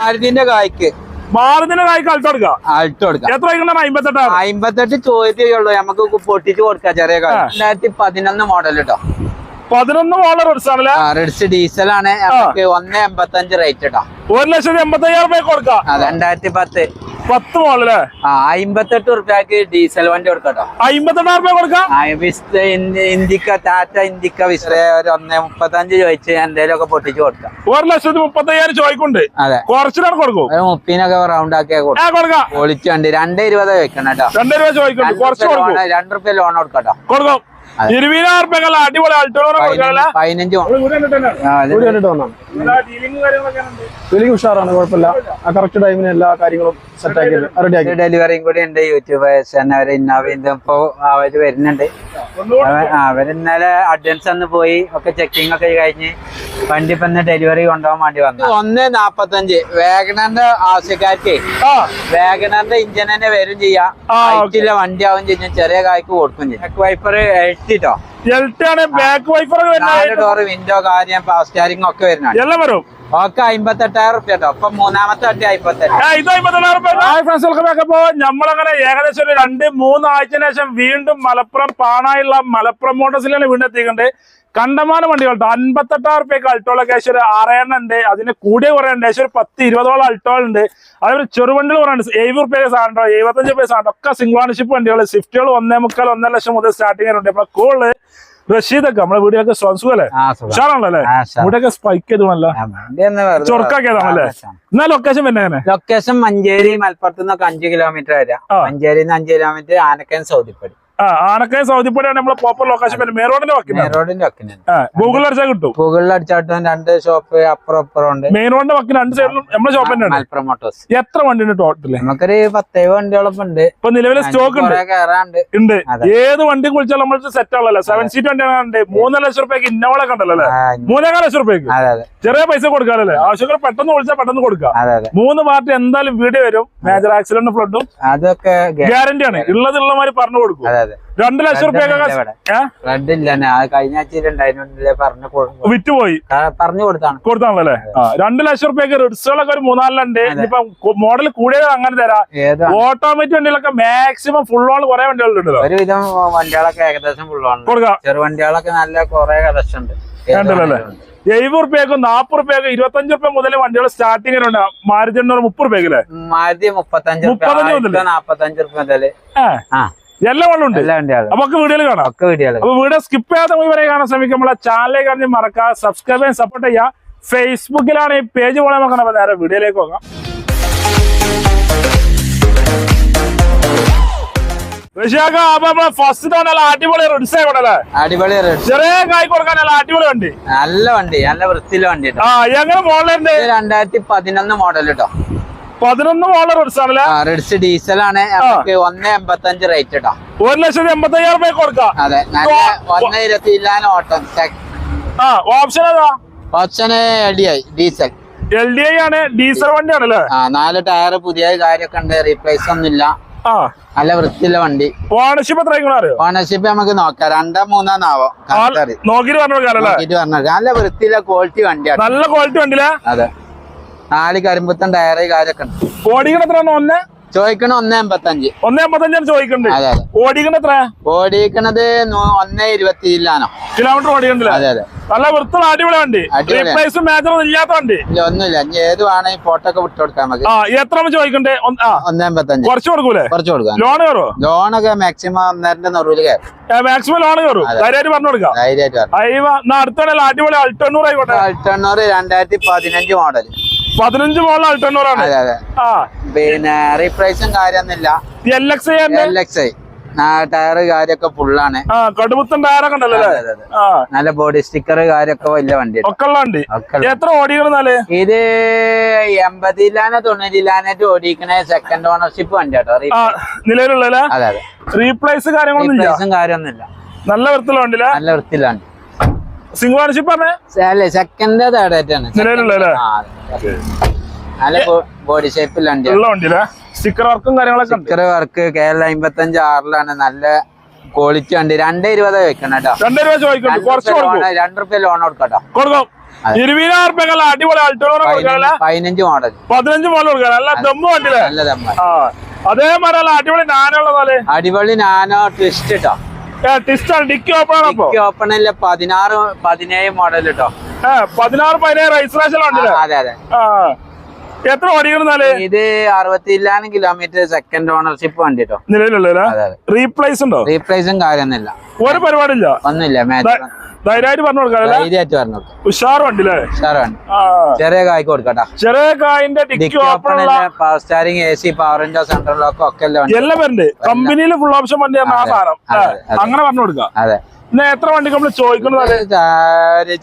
മാരുതിന്റെ കായ്ക്ക്. മാറുതിന്റെ കായ്ക്ക് Alto കൊടുക്കാം Alto എടുക്കാം. എത്ര വൈകുന്ന അമ്പത്തെട്ട് അമ്പത്തെട്ട് നമുക്ക് പൊട്ടിച്ച് കൊടുക്കാം ചെറിയ കായ്. രണ്ടായിരത്തി പതിനൊന്ന് മോഡൽ കേട്ടോ പതിനൊന്ന് എടുത്താണല്ലേ റിഡ്സ് ആണ്. നമുക്ക് ഒന്ന് എൺപത്തഞ്ച് റേറ്റ് കേട്ടോ ഒരു ലക്ഷത്തി എൺപത്തി അയ്യായിരം രൂപ കൊടുക്കാം രണ്ടായിരത്തി പത്ത്. പത്ത് മോളല്ലേ ആ അമ്പത്തെട്ട് ഉറുപ്പ്യക്ക് ഡീസൽ വണ്ടി കൊടുക്കട്ടോ. അമ്പത്തെട്ടായിരം രൂപ കൊടുക്കാം? ഇന്ത്യക്ക ടാറ്റ ഇന്ത്യക്ക വിശ്രയ ഒരു ഒന്നേ മുപ്പത്തഞ്ച് ചോദിച്ച് എന്തേലും ഒക്കെ പൊട്ടിച്ച് കൊടുക്കാം. ഒരു ലക്ഷത്തി മുപ്പത്തയ്യായിരം ചോദിക്കുണ്ട് അതെ. കുറച്ചിലാണ് കൊടുക്കും. മുപ്പതിനൊക്കെ റൗണ്ട് ആക്കിയാ കൊടുക്കാം. ഒളിച്ചുണ്ട് കൊടുക്കാം. പൊളിച്ച് വണ്ടി രണ്ടേ ഇരുപത് വെക്കണം കേട്ടോ. രണ്ടേ ഇരുപത് ചോദിക്കണം രണ്ട് റുപ്യ ലോൺ കൊടുക്കട്ടോ കൊടുക്കും. ഇരുപതിനായിരം രൂപ അടിപൊളി അൾട്ടോറ കൊടുക്കാനല്ലേ പതിനഞ്ച് മോ- ആ, അത്. കൂടി കണ്ടിട്ട് വന്നാണ് ഫീലിംഗ് ഉഷാറാണ് കുഴപ്പമില്ല. ആ കറക്റ്റ് ടൈമിന് എല്ലാ കാര്യങ്ങളും സെറ്റ് ആക്കി റെഡി ആക്കി. ഡെലിവറിയും കൂടി ഉണ്ട് യൂട്യൂബ് അവർ ഇന്നാവിന്റെ ഇപ്പോ അവർ വരുന്നുണ്ട്. അവ- അവർ ഇന്നലെ അഡ്വാൻസ് അന്ന് പോയി ഒക്കെ ചെക്കിംഗ് ഒക്കെ കഴിഞ്ഞ് വണ്ടി ഇപ്പൊ ഡെലിവറി കൊണ്ടുപോകാൻ വേണ്ടി വന്നു. ഒന്ന് നാപ്പത്തഞ്ച്. വേഗനറിന്റെ ആവശ്യക്കാർക്ക് ആ. വേഗനറിന്റെ ഇഞ്ചിൻ തന്നെ വരും ചെയ്യാം. വണ്ടി ആവും ചെയ്യും. ചെറിയ കായ്ക്ക് കൊടുക്കും ചെയ്യും. വൈപ്പർ എഴുത്തിട്ടോ എൽട്ടി ആണ് ബാക്ക് വൈഫർ നാല് ഡോറ് വിൻഡോ കാര്യം പവർ സ്റ്റാരിംഗ് ഒക്കെ വരുന്നുണ്ട്. എല്ലാം വരും. ഒക്കെ അമ്പത്തെട്ടായിരം റുപ്യ കേട്ടോ അപ്പൊ മൂന്നാമത്തെ വണ്ടി നമ്മളങ്ങനെ ഏകദേശം ഒരു രണ്ട് മൂന്ന് ആഴ്ചന് ശേഷം വീണ്ടും മലപ്പുറം പാണായുള്ള മലപ്പുറം മോട്ടോഴ്സിലാണ് വീണ്ടും എത്തിയിട്ടുണ്ട് കണ്ടമാനം വണ്ടികൾ കേട്ടോ അൻപത്തെട്ടായിരം റുപ്യക്ക് അൾട്ടോള ഏകദേശം ഒരു ആറെണ്ണം ഉണ്ട്. അതിന് കൂടിയ കുറെ ഉണ്ട്. ഏകദേശം ഒരു പത്ത് ഇരുപതോളം അൾട്ടോൾ ഉണ്ട്. അതേപോലെ ചെറുവണ്ടികൾ കുറെ ഉണ്ട്. എഴുപത് റുപ്യ സാധനം എഴുപത്തഞ്ച് റുപ്യ സാധനം ഒക്കെ സിംഗിൾ ഓണർഷിപ്പ് വണ്ടികൾ സ്വിഫ്റ്റുകൾ ഒന്നേ മുക്കാൽ ഒന്നര ലക്ഷം മുതൽ സ്റ്റാർട്ടിംഗ് ഉണ്ട്. അപ്പൊ കോൾ റഷീദൊക്കെ നമ്മളെ ആ സുഖം. ഉഷാറാണല്ലോ അല്ലേ? ഇവിടെയൊക്കെ സ്പൈക്ക് ഒന്ന് ചൊറുക്കാക്കിയതാണല്ലേ? എന്നാ ലൊക്കേഷൻ പിന്നെ ലൊക്കേഷൻ മഞ്ചേരി മലപ്പുറത്ത് നിന്നൊക്കെ അഞ്ചു കിലോമീറ്റർ വരാം മഞ്ചേരി അഞ്ച് കിലോമീറ്റർ ആനക്കൻ സൗദിപ്പടി. ആ ആനക്കയം സൗദിപ്പടിയാണ് നമ്മളെ പ്രോപ്പർ ലൊക്കേഷൻ പിന്നെ മേറോഡിന്റെ വക്കിനാണ് റോഡിന്റെ ഗൂഗിളിൽ അടിച്ചാൽ കിട്ടും. ഗൂഗിളിൽ അടിച്ചാട്ടും രണ്ട് ഷോപ്പ് അപ്പുറം അപ്പുറം ഉണ്ട്. മെയിൻ റോഡിന്റെ വക്കിന് രണ്ട് സൈഡിലും നമ്മുടെ ഷോപ്പ് തന്നെയാണ് മലപ്പുറം മോട്ടോഴ്സ് എത്ര വണ്ടി ഉണ്ട് ടോട്ടൽ നമുക്കൊരു പത്തേ വണ്ടികളൊക്കെ ഉണ്ട്. ഇപ്പൊ നിലവിലെ സ്റ്റോക്ക് ഉണ്ട്. കുറെ കയറാണ്ട് ഉണ്ട്. അതെ. ഏത് വണ്ടി കുളിച്ചാലും നമ്മൾ സെറ്റ് ആണല്ലോ സെവൻ സീറ്റ് വണ്ടിയാണ് ഉണ്ട് മൂന്നര ലക്ഷം റുപ്യക്ക് ഇന്നോളെ കണ്ടല്ലോ അല്ലേ? ആ, മൂന്നേകാൽ ലക്ഷം റുപ്യക്ക്. അതെ അതെ. ചെറിയ പൈസ കൊടുക്കാറല്ലേ? ആവശ്യങ്ങൾ പെട്ടെന്ന് വിളിച്ചാൽ പെട്ടെന്ന് കൊടുക്കാം. മൂന്ന് പാർട്ടി എന്തായാലും വീഡിയോ വരും. മേജർ ആക്സിഡന്റ് ഫ്ലഡും അതൊക്കെ ഗ്യാരണ്ടി ആണ് ഉള്ളത് ഉള്ള മാതിരി പറഞ്ഞു കൊടുക്കും. രണ്ടു ലക്ഷം റുപ്യ ആഴ്ചയിൽ ഉണ്ടായിരുന്നു പറഞ്ഞു കൊടുത്താണ്. കൊടുത്താണല്ലേ? രണ്ടു ലക്ഷം റുപ്യക്ക് റിഡ്സുകളൊക്കെ ഒരു മൂന്നാലിലുണ്ട്. ഇനിയിപ്പൊ മോഡൽ കൂടിയത് അങ്ങനെ തരാം. ഓട്ടോമാറ്റിക് വണ്ടികളൊക്കെ മാക്സിമം ഫുൾ ഓൺ കുറെ വണ്ടികളുണ്ടല്ലോ ഒരുവിധം വണ്ടികളൊക്കെ ഏകദേശം ഫുൾ ഓൺ കൊടുക്കാം. ചെറുവണ്ടികളൊക്കെ നല്ല കുറെ കളക്ഷൻ ഉണ്ട്. എഴുപത് റുപ്യക്കും നാപ്പത് റുപ്യക്കും ഇരുപത്തഞ്ച് റുപ്യ മുതൽ വണ്ടികൾ സ്റ്റാർട്ടിംഗ് ഉണ്ട് മാരുതി എണ്ണൂറ് മുപ്പത് റുപ്യക്ക് മാരുതി മുപ്പത്തഞ്ച് മുപ്പത്തഞ്ച്? നാപ്പത്തഞ്ച് റുപ്യ മുതൽ എല്ലാ വള്ളം ഉണ്ട്? എല്ലാ വണ്ടികളും. അപ്പൊ വീഡിയോയിൽ കാണാം? അപ്പൊ വീഡിയോ സ്കിപ്പ് ചെയ്യാതെ പോയി വരെ കാണാൻ ശ്രമിക്കും. നമ്മളെ ചാനലിലേക്ക് കാണി മറക്കാം സബ്സ്ക്രൈബ് ചെയ്യാൻ സപ്പോർട്ട് ചെയ്യാം ഫേസ്ബുക്കിലാണ് ഈ പേജ് പോലെ നോക്കണം. അപ്പൊ നേരെ വീഡിയോയിലേക്ക് പോകാം. ഋഷിയാക്ക അപ്പൊ നമ്മളെ ഫസ്റ്റ് തന്നെ അടിപൊളി റിഡ്സ് അടിപൊളി ചെറിയ കായ് കൊടുക്കാൻ നല്ല അടിപൊളി വണ്ടി? നല്ല വണ്ടി നല്ല വൃത്തിയിലെ വണ്ടി കേട്ടോ ആ എങ്ങനെ മോഡലുണ്ട് രണ്ടായിരത്തി പതിനൊന്ന് മോഡൽ കേട്ടോ പതിനൊന്ന് മോഡൽ റിഡ്സ് ആണല്ലേ? റിഡ്സ് ഡീസലാണ് നമുക്ക് ഒന്ന് എൺപത്തഞ്ച് റേറ്റ് കേട്ടോ ഒരു ലക്ഷത്തി എൺപത്തി അയ്യായിരം രൂപ കൊടുക്കാം. അതെ നല്ല ഒന്ന് ഇരുപത്തി ഇല്ലാൻ ഓട്ടം ആ ഓപ്ഷൻ ഏതാ? എടിയായി ഡീസൽ എൽ ഡി ഐ ആണ് ഡീസൽ വണ്ടിയാണല്ലേ? നാല് ടയർ പുതിയ കാര്യമൊക്കെ ഉണ്ട് റീപ്ലേസ് ഒന്നുമില്ല. നല്ല വൃത്തിയുള്ള വണ്ടി. ഓണർഷിപ്പ് എത്ര അറിയോ? ഓണർഷിപ്പ് നമുക്ക് നോക്കാം. രണ്ടോ മൂന്നോ നാവോ നോക്കിട്ട് പറഞ്ഞു നല്ല വൃത്തിയുള്ള ക്വാളിറ്റി വണ്ടിയാണ് നല്ല ക്വാളിറ്റി വണ്ടിയിലെ? അതെ. നാല് കരിമ്പത്തൻ ടയറ് കാര്യൊക്കെ ഉണ്ട്. ഓടിക്കണത്ര ഒന്ന്? ചോദിക്കണ ഒന്നേ അമ്പത്തഞ്ച് ഒന്നേ അമ്പത്തഞ്ച് ചോദിക്കണ്ടേ. ഓടിക്കണ എത്ര? ഓടിക്കണത് ഒന്നേ ഇരുപത്തി ഇല്ലാനോ കിലോമീറ്റർ ഓടിക്കണ്ടില്ല അതെ അതെ. നല്ല വൃത്തിയുള്ള അടിപൊളി വണ്ടി. റീപ്ലേസും ഇല്ലാത്ത വണ്ടി ഒന്നുമില്ല. ഇനി ഏത് വേണമെങ്കിൽ ഫോട്ടോ ഒക്കെ വിട്ടു കൊടുക്കാൻ നമുക്ക് എത്ര ചോദിക്കണ്ടേ? ഒന്നേ അമ്പത്തഞ്ച് കുറച്ച് കൊടുക്കൂലേ? കുറച്ച് കൊടുക്കാം. ലോൺ കയറോ ലോണൊക്കെ മാക്സിമം ഒന്നരന്റെ നെറുവിൽ കയറും മാക്സിമം ലോൺ കയറും. ധൈര്യമായിട്ട് പറഞ്ഞു കൊടുക്കാം. ധൈര്യമായിട്ട് എന്നാ അടിപൊളി അൾട്ടണ്ണൂർ ആയിക്കോട്ടെ അൾട്ടണ്ണൂറ് രണ്ടായിരത്തി പതിനഞ്ച് മോഡൽ പതിനഞ്ച് മോളിൽ അൾട്ടണ്ണൂറാണ് പിന്നെ റീപ്ലേസും കാര്യമൊന്നുമില്ല. L X I L X I tyre കാര്യൊക്കെ ഫുള്ളാണ് കടുമുത്തൻ ടയറൊക്കെ ഉണ്ടല്ലോ നല്ല ബോഡി സ്റ്റിക്കർ കാര്യൊക്കെ വലിയ വണ്ടി. ഒക്കെ വണ്ടി. എത്ര ഓടിക്കണെന്നാൽ ഇത് എൺപതിലാനോ തൊണ്ണൂറ്റിലാനായിട്ട് ഓടിക്കണ സെക്കൻഡ് ഓണർഷിപ്പ് വണ്ടി കേട്ടോ ആ നിലവിലുള്ളല്ലേ അതെ അതെ. റീപ്ലേസ് കാര്യങ്ങളൊന്നും കാര്യമൊന്നുമില്ല. നല്ല വൃത്തിയുള്ള വണ്ടിയില്ല നല്ല വൃത്തിയിലാണ് സിംഗിൾ ഓണർഷിപ്പ് ആണ്? അല്ലേ സെക്കൻഡ് തേർഡ് ആയിട്ടാണ്. നിലവിലുള്ള. നല്ല ബോഡി വണ്ടിയില്ലേ സ്റ്റിക്കർ വർക്കും കാര്യങ്ങളൊക്കെ സ്റ്റിക്കർ വർക്ക് അമ്പത്തഞ്ച് ആറിലാണ്. നല്ല ക്വാളിറ്റി ഉണ്ട് രണ്ടേ ഇരുപത് വെക്കണം കേട്ടോ രണ്ടു റുപ്യ ലോൺ കൊടുക്കട്ടോ. കൊടുക്കും. ഇരുപതിനായിരം അടിപൊളി പതിനഞ്ച് മോഡൽ പതിനഞ്ച് മോഡൽ നല്ല ദമ്മ നല്ല ദമ്മ. അതേമാതിരി അടിപൊളി നാനുള്ള നാല് അടിപൊളി നാനോ ട്വിസ്റ്റ് കേട്ടോ ഡിക്കി ഓപ്പൺ ആണ് ഓപ്പൺ അല്ല പതിനാറ് പതിനേഴ് മോഡൽ കേട്ടോ പതിനാറ് പതിനേഴ് രജിസ്ട്രേഷൻ വണ്ടിയില്ലേ അതെ അതെ. എത്ര ഓടിക്കണെന്നാൽ ഇത് അറുപത്തില്ലാനും കിലോമീറ്റർ സെക്കൻഡ് ഓണർഷിപ്പ് വണ്ടി കേട്ടോ നിലവിലുള്ള അതെ അതെ. റീപ്ലേസ് ഉണ്ടോ? റീപ്ലേസും കാര്യമൊന്നുമില്ല. ഒരു പരിപാടില്ല ഒന്നുമില്ല ധൈര്യമായിട്ട് പറഞ്ഞു ധൈര്യമായിട്ട് പറഞ്ഞു ഉഷാർ ചെറിയ കായ് കൊടുക്കട്ടോ ചെറിയ കായിന്റെ dicky open power A C power window central lock ഒക്കെ എല്ലാം എല്ലാം. വരുന്നുണ്ട് കമ്പനിയിൽ ഫുൾ ഓപ്ഷൻ വണ്ടി ആ സാധനം. അതെ, അങ്ങനെ പറഞ്ഞു കൊടുക്കാം. അതെ. എത്ര വണ്ടി നമ്മൾ ചോദിക്കുന്നത്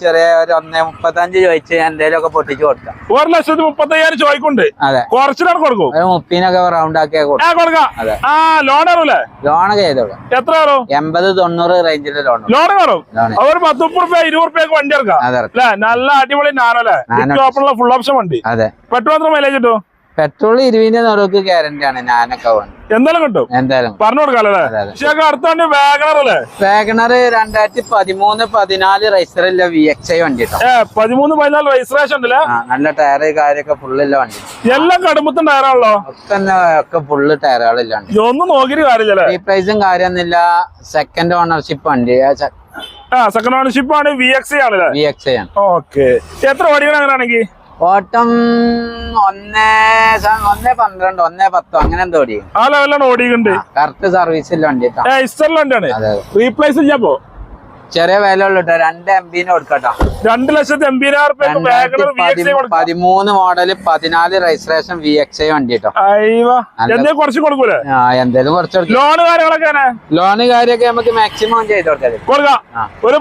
ചെറിയ ഒരു ഒന്നേ മുപ്പത്തഞ്ച് ചോദിച്ച് എന്തേലും ഒക്കെ പൊട്ടിച്ചു കൊടുക്കാം. ഒരു ലക്ഷത്തി മുപ്പത്തയ്യായിരം ചോദിക്കുന്നുണ്ട്. അതെ. കുറച്ചിലാണ് കൊടുക്കും. മുപ്പതിനൊക്കെ റൗണ്ട് ആക്കിയാ കൊടുക്കാം. അതെ. ആ ലോൺ കയറൂലേ ലോണൊക്കെ ചെയ്തോളൂ. എത്ര വരും എൺപത് തൊണ്ണൂറ് റേഞ്ചിലെ ലോൺ ലോൺ കയറും ഒരു പത്ത് മുപ്പത് റുപ്യ ഇരുപത് റുപ്യക്ക് വണ്ടി ഇറക്കാം അല്ലേ? നല്ല അടിപൊളി നാനോ. ഡിക്കി ഫുൾ ഓപ്ഷൻ വണ്ടി. അതെ. പെട്ടു മാത്രം മൈലേജ് കിട്ടും? പെട്രോൾ ഇരുപതിന്റെ നിറക്ക് ഗ്യാരണ്ടി ആണ് ഞാനൊക്കെ എന്തായാലും കിട്ടും. എന്തായാലും. പറഞ്ഞു കൊടുക്കാല്ലേ വണ്ടി വാഗണർ രണ്ടായിരത്തി പതിമൂന്ന് പതിനാല് റൈസറില്ല വി എക്സ് ഐ വണ്ടി പതിമൂന്ന് പതിനാല് റൈസറേഷൻ നല്ല ടയർ കാര്യമൊക്കെ ഫുള്ളില്ല വണ്ടി. എല്ലാം കടുമ്പത്തും ടയറാണല്ലോ ഒക്കെ ഒക്കെ ഫുള്ള് ടയറുകളില്ല ഒന്നും നോക്കിയിട്ട് കാര്യമില്ലല്ലേ റീപ്രൈസും കാര്യമൊന്നുമില്ല. സെക്കൻഡ് ഓണർഷിപ്പ് വണ്ടി. ആ സെക്കൻഡ് ഓണർഷിപ്പ് ആണ് വി എക്സ് ആണ് വി എക്സ് ഐ ആണ്. ഓക്കെ എത്ര ഓടിക്കണം അങ്ങനെയാണെങ്കിൽ? ഓട്ടം ഒന്നേ ഒന്നേ പന്ത്രണ്ട് ഒന്നേ പത്തോ അങ്ങനെ എന്തോ ഓടി. ആ ലെവലാണ് ഓടിയിട്ടുണ്ട്. കറക്റ്റ് സർവീസ് വണ്ടി റീപ്ലേസ് അപ്പോ ചെറിയ വില ഉള്ളു കേട്ടോ രണ്ട് എം ബിന് കൊടുക്കട്ടോ. രണ്ട് ലക്ഷത്തി കൊടുക്കാം. പതിമൂന്ന് മോഡൽ പതിനാല് രജിസ്ട്രേഷൻ വി എക്സ് ഐ വണ്ടി കേട്ടോ കുറച്ച് കൊടുക്കൂലേ? ആ എന്തേലും കുറച്ച് ലോണ് കാര്യങ്ങളൊക്കെ ലോണ് കാര്യമൊക്കെ നമുക്ക് മാക്സിമം ചെയ്ത് കൊടുക്കാം. ഒരു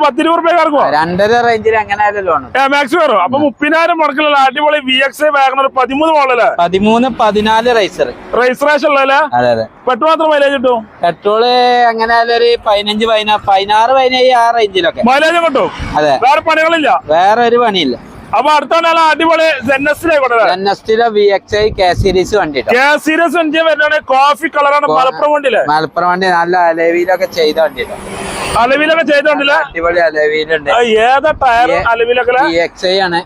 ഇറക്കുമോ രണ്ടര റേഞ്ചിൽ എങ്ങനെയായാലും ലോൺ മാക്സിമം അപ്പൊ മുപ്പതിനായിരം മുടക്കിലുള്ള അടിപൊളി വി എക്സ് വാഗണർ പതിമൂന്ന് മോഡൽ പതിമൂന്ന് പതിനാല് റൈസർ രജിസ്ട്രേഷൻ ഉള്ളതല്ലേ? അതെ അതെ. പെട്രോൾ മാത്രം മൈലേജ് കിട്ടും? പെട്രോൾ അങ്ങനെ ഒരു പതിനഞ്ച് പതിനാറ് പതിനേഴ് ആ റേഞ്ചിലൊക്കെ മൈലേജ് കിട്ടും? അതെ. വേറെ പണികളില്ല? വേറെ ഒരു പണിയില്ല. അപ്പൊ അടുത്ത അടിപൊളി V X I K series വണ്ടി കെ സീരീസ് വണ്ടി വരുന്ന കോഫി കളറാണ് മലപ്പുറം വണ്ടിയില്ലേ മലപ്പുറം വണ്ടി നല്ല അലവിയിലൊക്കെ ചെയ്ത വണ്ടി അലവിയിലൊക്കെ ചെയ്ത വണ്ടിയില്ല അടിപൊളി അലവിയിലുണ്ട്. ഏതാ ടയർ അലവിലൊക്കെ എക്സ് ഐ ആണ്.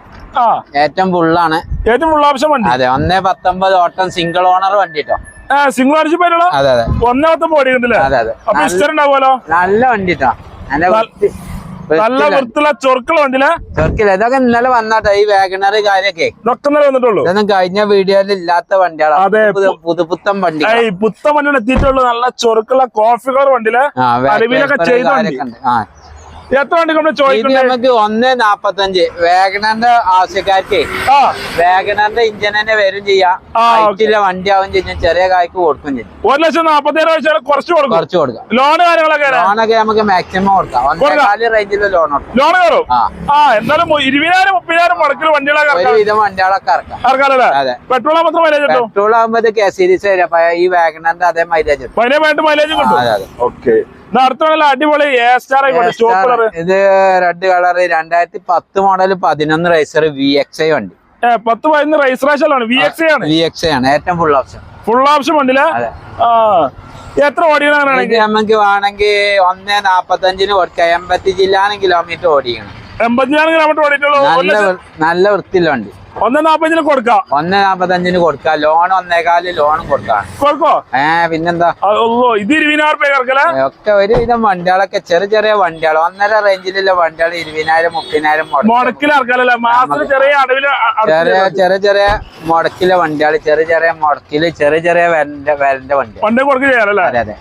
ഏറ്റവും ഫുള്ളാണ് ഏറ്റവും ഫുൾ ഓപ്ഷൻ വണ്ടി. അതെ ഒന്നേ പത്തൊമ്പത് ഓട്ടം സിംഗിൾ ഓണർ വണ്ടി ആ സിംഗിൾ അടിച്ചു പോയിട്ടുള്ള അതെ അതെ. ഒന്നാമത്തെ ബോഡി ഉണ്ടല്ലേ? അതെ അതെ. അപ്പൊ നല്ല- ഇഷ്ടം ഉണ്ടാവുമല്ലോ? നല്ല വണ്ടി നല്ല വൃത്തി- നല്ല വൃത്തിയുള്ള- ചൊർക്കുള്ള വണ്ടിയിലെ? ചെറുക്കില്ല. ഇതൊക്കെ ഇന്നലെ വന്നാട്ടോ. ഈ വാഗണർ കാര്യൊക്കെ ഇതൊക്കെ ഇന്നലെ വന്നിട്ടുള്ളൂ. ഇതൊന്നും കഴിഞ്ഞ വീഡിയോയിൽ ഇല്ലാത്ത വണ്ടികളാണ് അതെ, പുതു- പുതുപുത്തൻ വണ്ടി ഏയ് പുത്ത വണ്ടിയാണ് എത്തിയിട്ടുള്ളൂ നല്ല ചൊറുക്കുള്ള കോഫി കളർ വണ്ടിയിലെ. ചെയ്തു ചെയ്ത വണ്ടി. എത്ര വണ്ടി നമ്മൾ ചോദിക്കുന്നത് നമുക്ക് ഒന്ന് നാപ്പത്തഞ്ച്. വേഗനന്റെ ആവശ്യക്കാർക്ക് വേഗനന്റെ ഇഞ്ചൻ തന്നെ വരും ചെയ്യാം. വണ്ടി ആവും ചെയ്യാൻ ചെറിയ കായ്ക്ക് കൊടുക്കും ചെയ്യും. ഒരു ലക്ഷം നാപ്പത്തേഴ് കുറച്ച് കൊടുക്കും. കുറച്ച് കൊടുക്കാം. ലോൺ കാര്യങ്ങളൊക്കെ? ലോണൊക്കെ നമുക്ക് മാക്സിമം കൊടുക്കാം. ഒന്നേകാൽ റേഞ്ചിലെ ലോൺ ലോൺ കയറും? ആ. എന്തായാലും ഇരുപതിനായിരം മുപ്പതിനായിരം മുടക്കിൽ വണ്ടികളൊക്കെ വിധം വണ്ടികളൊക്കെ ഇറക്കാം. അതെ. പെട്രോൾ മൈലേജ് കിട്ടും? പെട്രോൾ ആകുമ്പോ കെ സീരീസ് വരും. ഈ വാഗണറിന്റെ അതേ മൈലേജ് മൈലേജ് കിട്ടും. ഓക്കെ അടുത്ത അടിപൊളി ഇത് റെഡ് കളർ രണ്ടായിരത്തി പത്ത് മോഡൽ പതിനൊന്ന് റൈസർ വി എക്സ് ഐ വണ്ടി. പത്ത് പതിനൊന്ന് ആണ് വി എക്സ് ആണ്. വി എക്സ് ആണ്. ഏറ്റവും ഫുൾ ഓപ്ഷൻ ഫുൾ ഓപ്ഷൻ വണ്ടിയിലെ? അതെ. എത്ര ഓടിക്കണമെങ്കിൽ നമുക്ക് വേണമെങ്കിൽ ഒന്ന് നാപ്പത്തഞ്ചിന് കൊടുക്കാം എൺപത്തി ജില്ലാനും കിലോമീറ്റർ ഓടിക്കണം. എൺപത്തിനാല് കിലോമീറ്റർ ഓടിയിട്ടുള്ളൂ. നല്ല ലക്ഷം- ഒന്ന് നാപ്പഞ്ചിന് കൊടുക്കാം. ഒന്നേ നാപ്പത്തഞ്ചിന് കൊടുക്കാം. ലോൺ ഒന്നേകാൽ ലോണും കൊടുക്കാം കൊടുക്കോ? ഏ പിന്നെന്താ? ഇത് ഇരുപതിനായിരം രൂപ ഇറക്കല ഒക്കെ ഒരുവിധം വണ്ടികളൊക്കെ ചെറിയ ചെറിയ വണ്ടികൾ ഒന്നര റേഞ്ചിലുള്ള വണ്ടികൾ ഇരുപതിനായിരം മുപ്പതിനായിരം മുടക്കി മുടക്കിൽ ഇറക്കാലല്ലേ മാസത്തിൽ ചെറിയ അടവിൽ ചെറിയ ചെറിയ ചെറിയ മുടക്കിലെ വണ്ടികൾ ചെറിയ ചെറിയ മുടക്കിൽ ചെറിയ ചെറിയ വരന്റെ വണ്ടി വണ്ടി അതെ അതെ.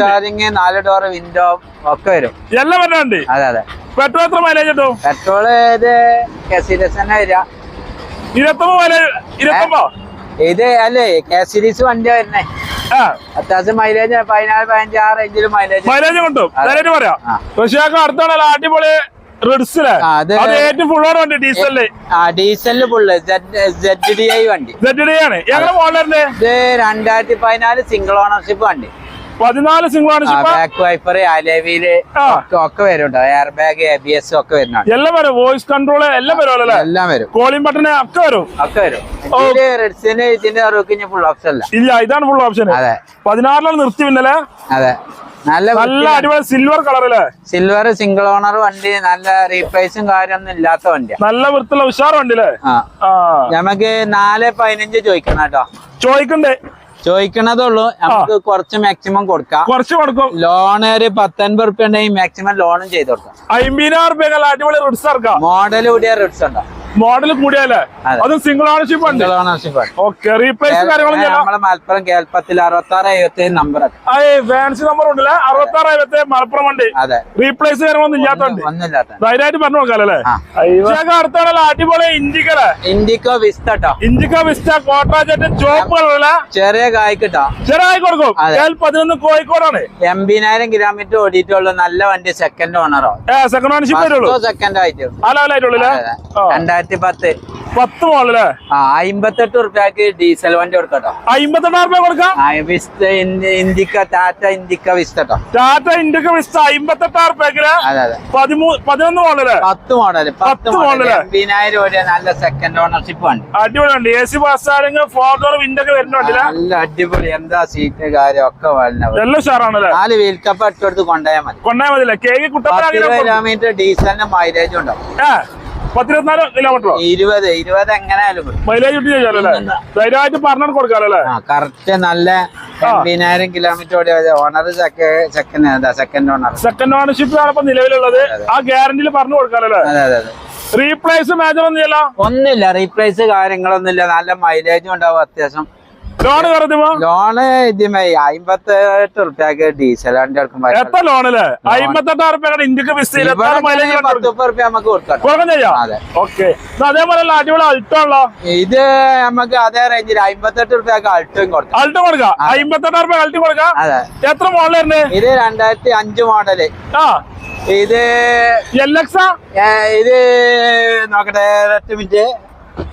സ്റ്റാറിങ് നാല് ഡോർ വിൻഡോ ഒക്കെ വരും. എല്ലാം വരുന്നുണ്ട് അതെ അതെ. പെട്രോൾ എത്ര മൈലേജ് കിട്ടും? പെട്രോൾ ഇത് കെ സീരീസ് തന്നെ വരിക. ഇരുപത്തൊമ്പത് മൈലേജ് ഇരുപത്തൊമ്പോ ഇത് അല്ലേ കെ സീരീസ് വണ്ടി വരുന്നേ അത്യാവശ്യം മൈലേജ് പതിനാല് പതിനഞ്ച് ആ റേഞ്ചിൽ മൈലേജ് മൈലേജ് കിട്ടും പറയാം. ആ. റഷ്യക്ക് അടുത്താണല്ലോ അടിപൊളി ഡീസലിൽ ഫുള്ള് സെഡ് ഡി ഐ വണ്ടി സെഡ് ഡി ആണ്. ഇത് രണ്ടായിരത്തി പതിനാല് സിംഗിൾ ഓണർഷിപ്പ് വണ്ടി. പതിനാല് സിംഗിൾ ആണ് ബാക്ക് വൈപ്പർ അലവിൽ ആ. ഒക്കെ വരുന്നുണ്ട്. വരും air bag A B S ഒക്കെ വരുന്നുണ്ട്. എല്ലാം വരും. വോയിസ് കൺട്രോൾ എല്ലാം വരുമല്ലോ എല്ലാം വരും. കോളിംഗ് ബട്ടൺ ഒക്കെ വരും. ഒക്കെ വരും. റെഡ്സിന് ഇതിന്റെ അറിവ് ഫുൾ ഓപ്ഷൻ അല്ല. ഇല്ല ഇതാണ് ഫുൾ ഓപ്ഷൻ അതെ. പതിനാറിലാണ് നിർത്തി പിന്നല്ലേ അതെ. നല്ല നല്ല അടിപൊളി സിൽവർ കളറല്ലേ സിൽവർ സിംഗിൾ ഓണർ വണ്ടി നല്ല റീപ്ലേസും കാര്യമൊന്നും ഇല്ലാത്ത വണ്ടി നല്ല വൃത്തിയുള്ള ഉഷാർ വണ്ടി അല്ലേ നമുക്ക് നാല് പതിനഞ്ച് ചോദിക്കണം കേട്ടോ. ചോദിക്കണ്ടേ? ചോദിക്കണതേ ഉള്ളൂ നമുക്ക് കുറച്ച് മാക്സിമം കൊടുക്കാം. കുറച്ച് കൊടുക്കും. ലോൺ ഒരു പത്തൊൻപത് റുപ്യ ഉണ്ടെങ്കിൽ മാക്സിമം ലോണും ചെയ്ത് കൊടുക്കാം. അമ്പതിനായിരം റുപ്യ അടിപൊളി റിട്സ് മോഡൽ കൂടിയ റിട്സ് ഉണ്ടോ? മോഡൽ കൂടിയല്ലേ അത്. സിംഗിൾ ഓണർഷിപ്പ് ഉണ്ട് ഓണർഷിപ്പ് ഓക്കെ റീപ്ലേസ് കാര്യങ്ങളും ചെയ്യാം നമ്മളെ മലപ്പുറം കേൾപ്പത്തിൽ അറുപത്തി ആറ് എഴുപത്തി ഏഴ് നമ്പർ അതെ ഫാൻസി നമ്പർ ഉണ്ടല്ലേ? അറുപത്തി ആറ് അമ്പത്തി മലപ്പുറം വണ്ടി. അതെ. റീപ്ലേസ് കാര്യങ്ങളൊന്നും ഇല്ലാത്തോണ്ട് ധൈര്യമായിട്ട് പറഞ്ഞു കൊടുക്കാല്ലേ. അടുത്താണല്ലോ അടിപൊളി ഇഞ്ചിക്കല ഇൻഡിക്കോ വിസ്തട്ടോ കേട്ടോ വിസ്ത കോട്ടാജറ്റ് ചോപ്പ് കളറല്ല ചെറിയ കായ്ക്കിട്ടോ ചെറിയ കൊടുക്കും. പതിനൊന്ന് കോഴിക്കോടാണ്. എൺപതിനായിരം കിലോമീറ്റർ ഓടിയിട്ടുള്ള. നല്ല വണ്ടി സെക്കൻഡ് ഓണറോ സെക്കൻഡ് ഓണർഷിപ്പ് സെക്കൻഡ് ആയിട്ട്. അലാലായിട്ടുള്ളൂ രണ്ടായിരത്തി പത്ത് പത്ത് മോളല്ലേ ആ അമ്പത്തെട്ട് റുപ്യക്ക് ഡീസൽ വണ്ടി കൊടുക്കട്ടോ. അമ്പത്തെണ്ണായിരം രൂപ കൊടുക്കാം? ഇൻഡിക്ക ടാറ്റ ഇന്ത്യക്ക വിസ്റ്റോ ടാറ്റ ഇന്ത്യക്ക വിസ്റ്റ അമ്പത്തെട്ടായിരം രൂപയ്ക്ക് അതെ അതെ. പതിമൂ പതിനൊന്ന് മോളല്ലേ പത്ത് മോഡൽ പത്ത് മോഡൽ. പതിനായിരം രൂപ എൺപതിനായിരം രൂപ നല്ല സെക്കൻഡ് ഓണർഷിപ്പ് വണ്ടി. അടിപൊളി വണ്ടി. എ സി ബസ് ആണെങ്കിൽ ഫോർ ഡോർ വിൻഡൊക്കെ വരുന്നുണ്ടല്ലേ നല്ല അടിപൊളി. എന്താ സീറ്റ് കാര്യം ഒക്കെ എല്ലാം ഉഷാറാണല്ലേ നാല് വീൽ കപ്പ് ഇട്ടെടുത്ത് കൊണ്ടുപോയാൽ മതി. കൊണ്ടുപോയാൽ മതി കിലോമീറ്റർ ഡീസലിന് മൈലേജ് ഉണ്ടാവും പത്തിരുപത്തിനാല് കിലോമീറ്ററോ ഇരുപത് ഇരുപത് എങ്ങനെയാലും. മൈലേജ് കിട്ടി ചെയ്യാലല്ലേ ധൈര്യമായിട്ട് പറഞ്ഞു കൊടുക്കാറല്ലേ കറക്റ്റ് നല്ല എൺപതിനായിരം കിലോമീറ്റർ ഓടിയ owner second second owner second ownership ആണ് ഇപ്പൊ നിലവിലുള്ളത്. ആ ഗ്യാരണ്ടിയിൽ പറഞ്ഞു കൊടുക്കാറല്ലേ അതെ അതെ റീപ്ലേസ് മേജർ ഒന്നുമില്ല? ഒന്നുമില്ല റീപ്ലേസ് കാര്യങ്ങളൊന്നുമില്ല. നല്ല മൈലേജും ഉണ്ടാവും അത്യാവശ്യം. ലോൺ കയറുമ്പോ ലോണ് ഇതിമേ അമ്പത്തി എട്ട് റുപ്യക്ക് ഡീസൽ വണ്ടി എടുക്കുമ്പോ എത്ര ലോണല്ലേ അമ്പത്തെട്ടായിരം റുപ്യ ഇന്ത്യയ്ക്ക് വിസ്തീൽ എത്ര മൈലേജ് പത്ത് മുപ്പത് റുപ്യ നമുക്ക് കൊടുക്കാം അതെ. ഓക്കെ അതേപോലെ അടിപൊളി അൾട്ടോ ഉള്ള? ഇത് നമുക്ക് അതേ റേഞ്ചിൽ അമ്പത്തെട്ട് റുപ്യക്ക് അൾട്ടും കൊടുക്കാം. അൾട്ടും കൊടുക്കാം. അമ്പത്തെട്ടായിരം റുപ്യ അൾട്ടും കൊടുക്കാം. എത്ര മോഡലായിരുന്നു ഇത് രണ്ടായിരത്തി അഞ്ച് മോഡൽ ആ. ഇത് എൽ എക്സ് ഇത് നോക്കട്ടെ ഒറ്റ മിനിറ്റ്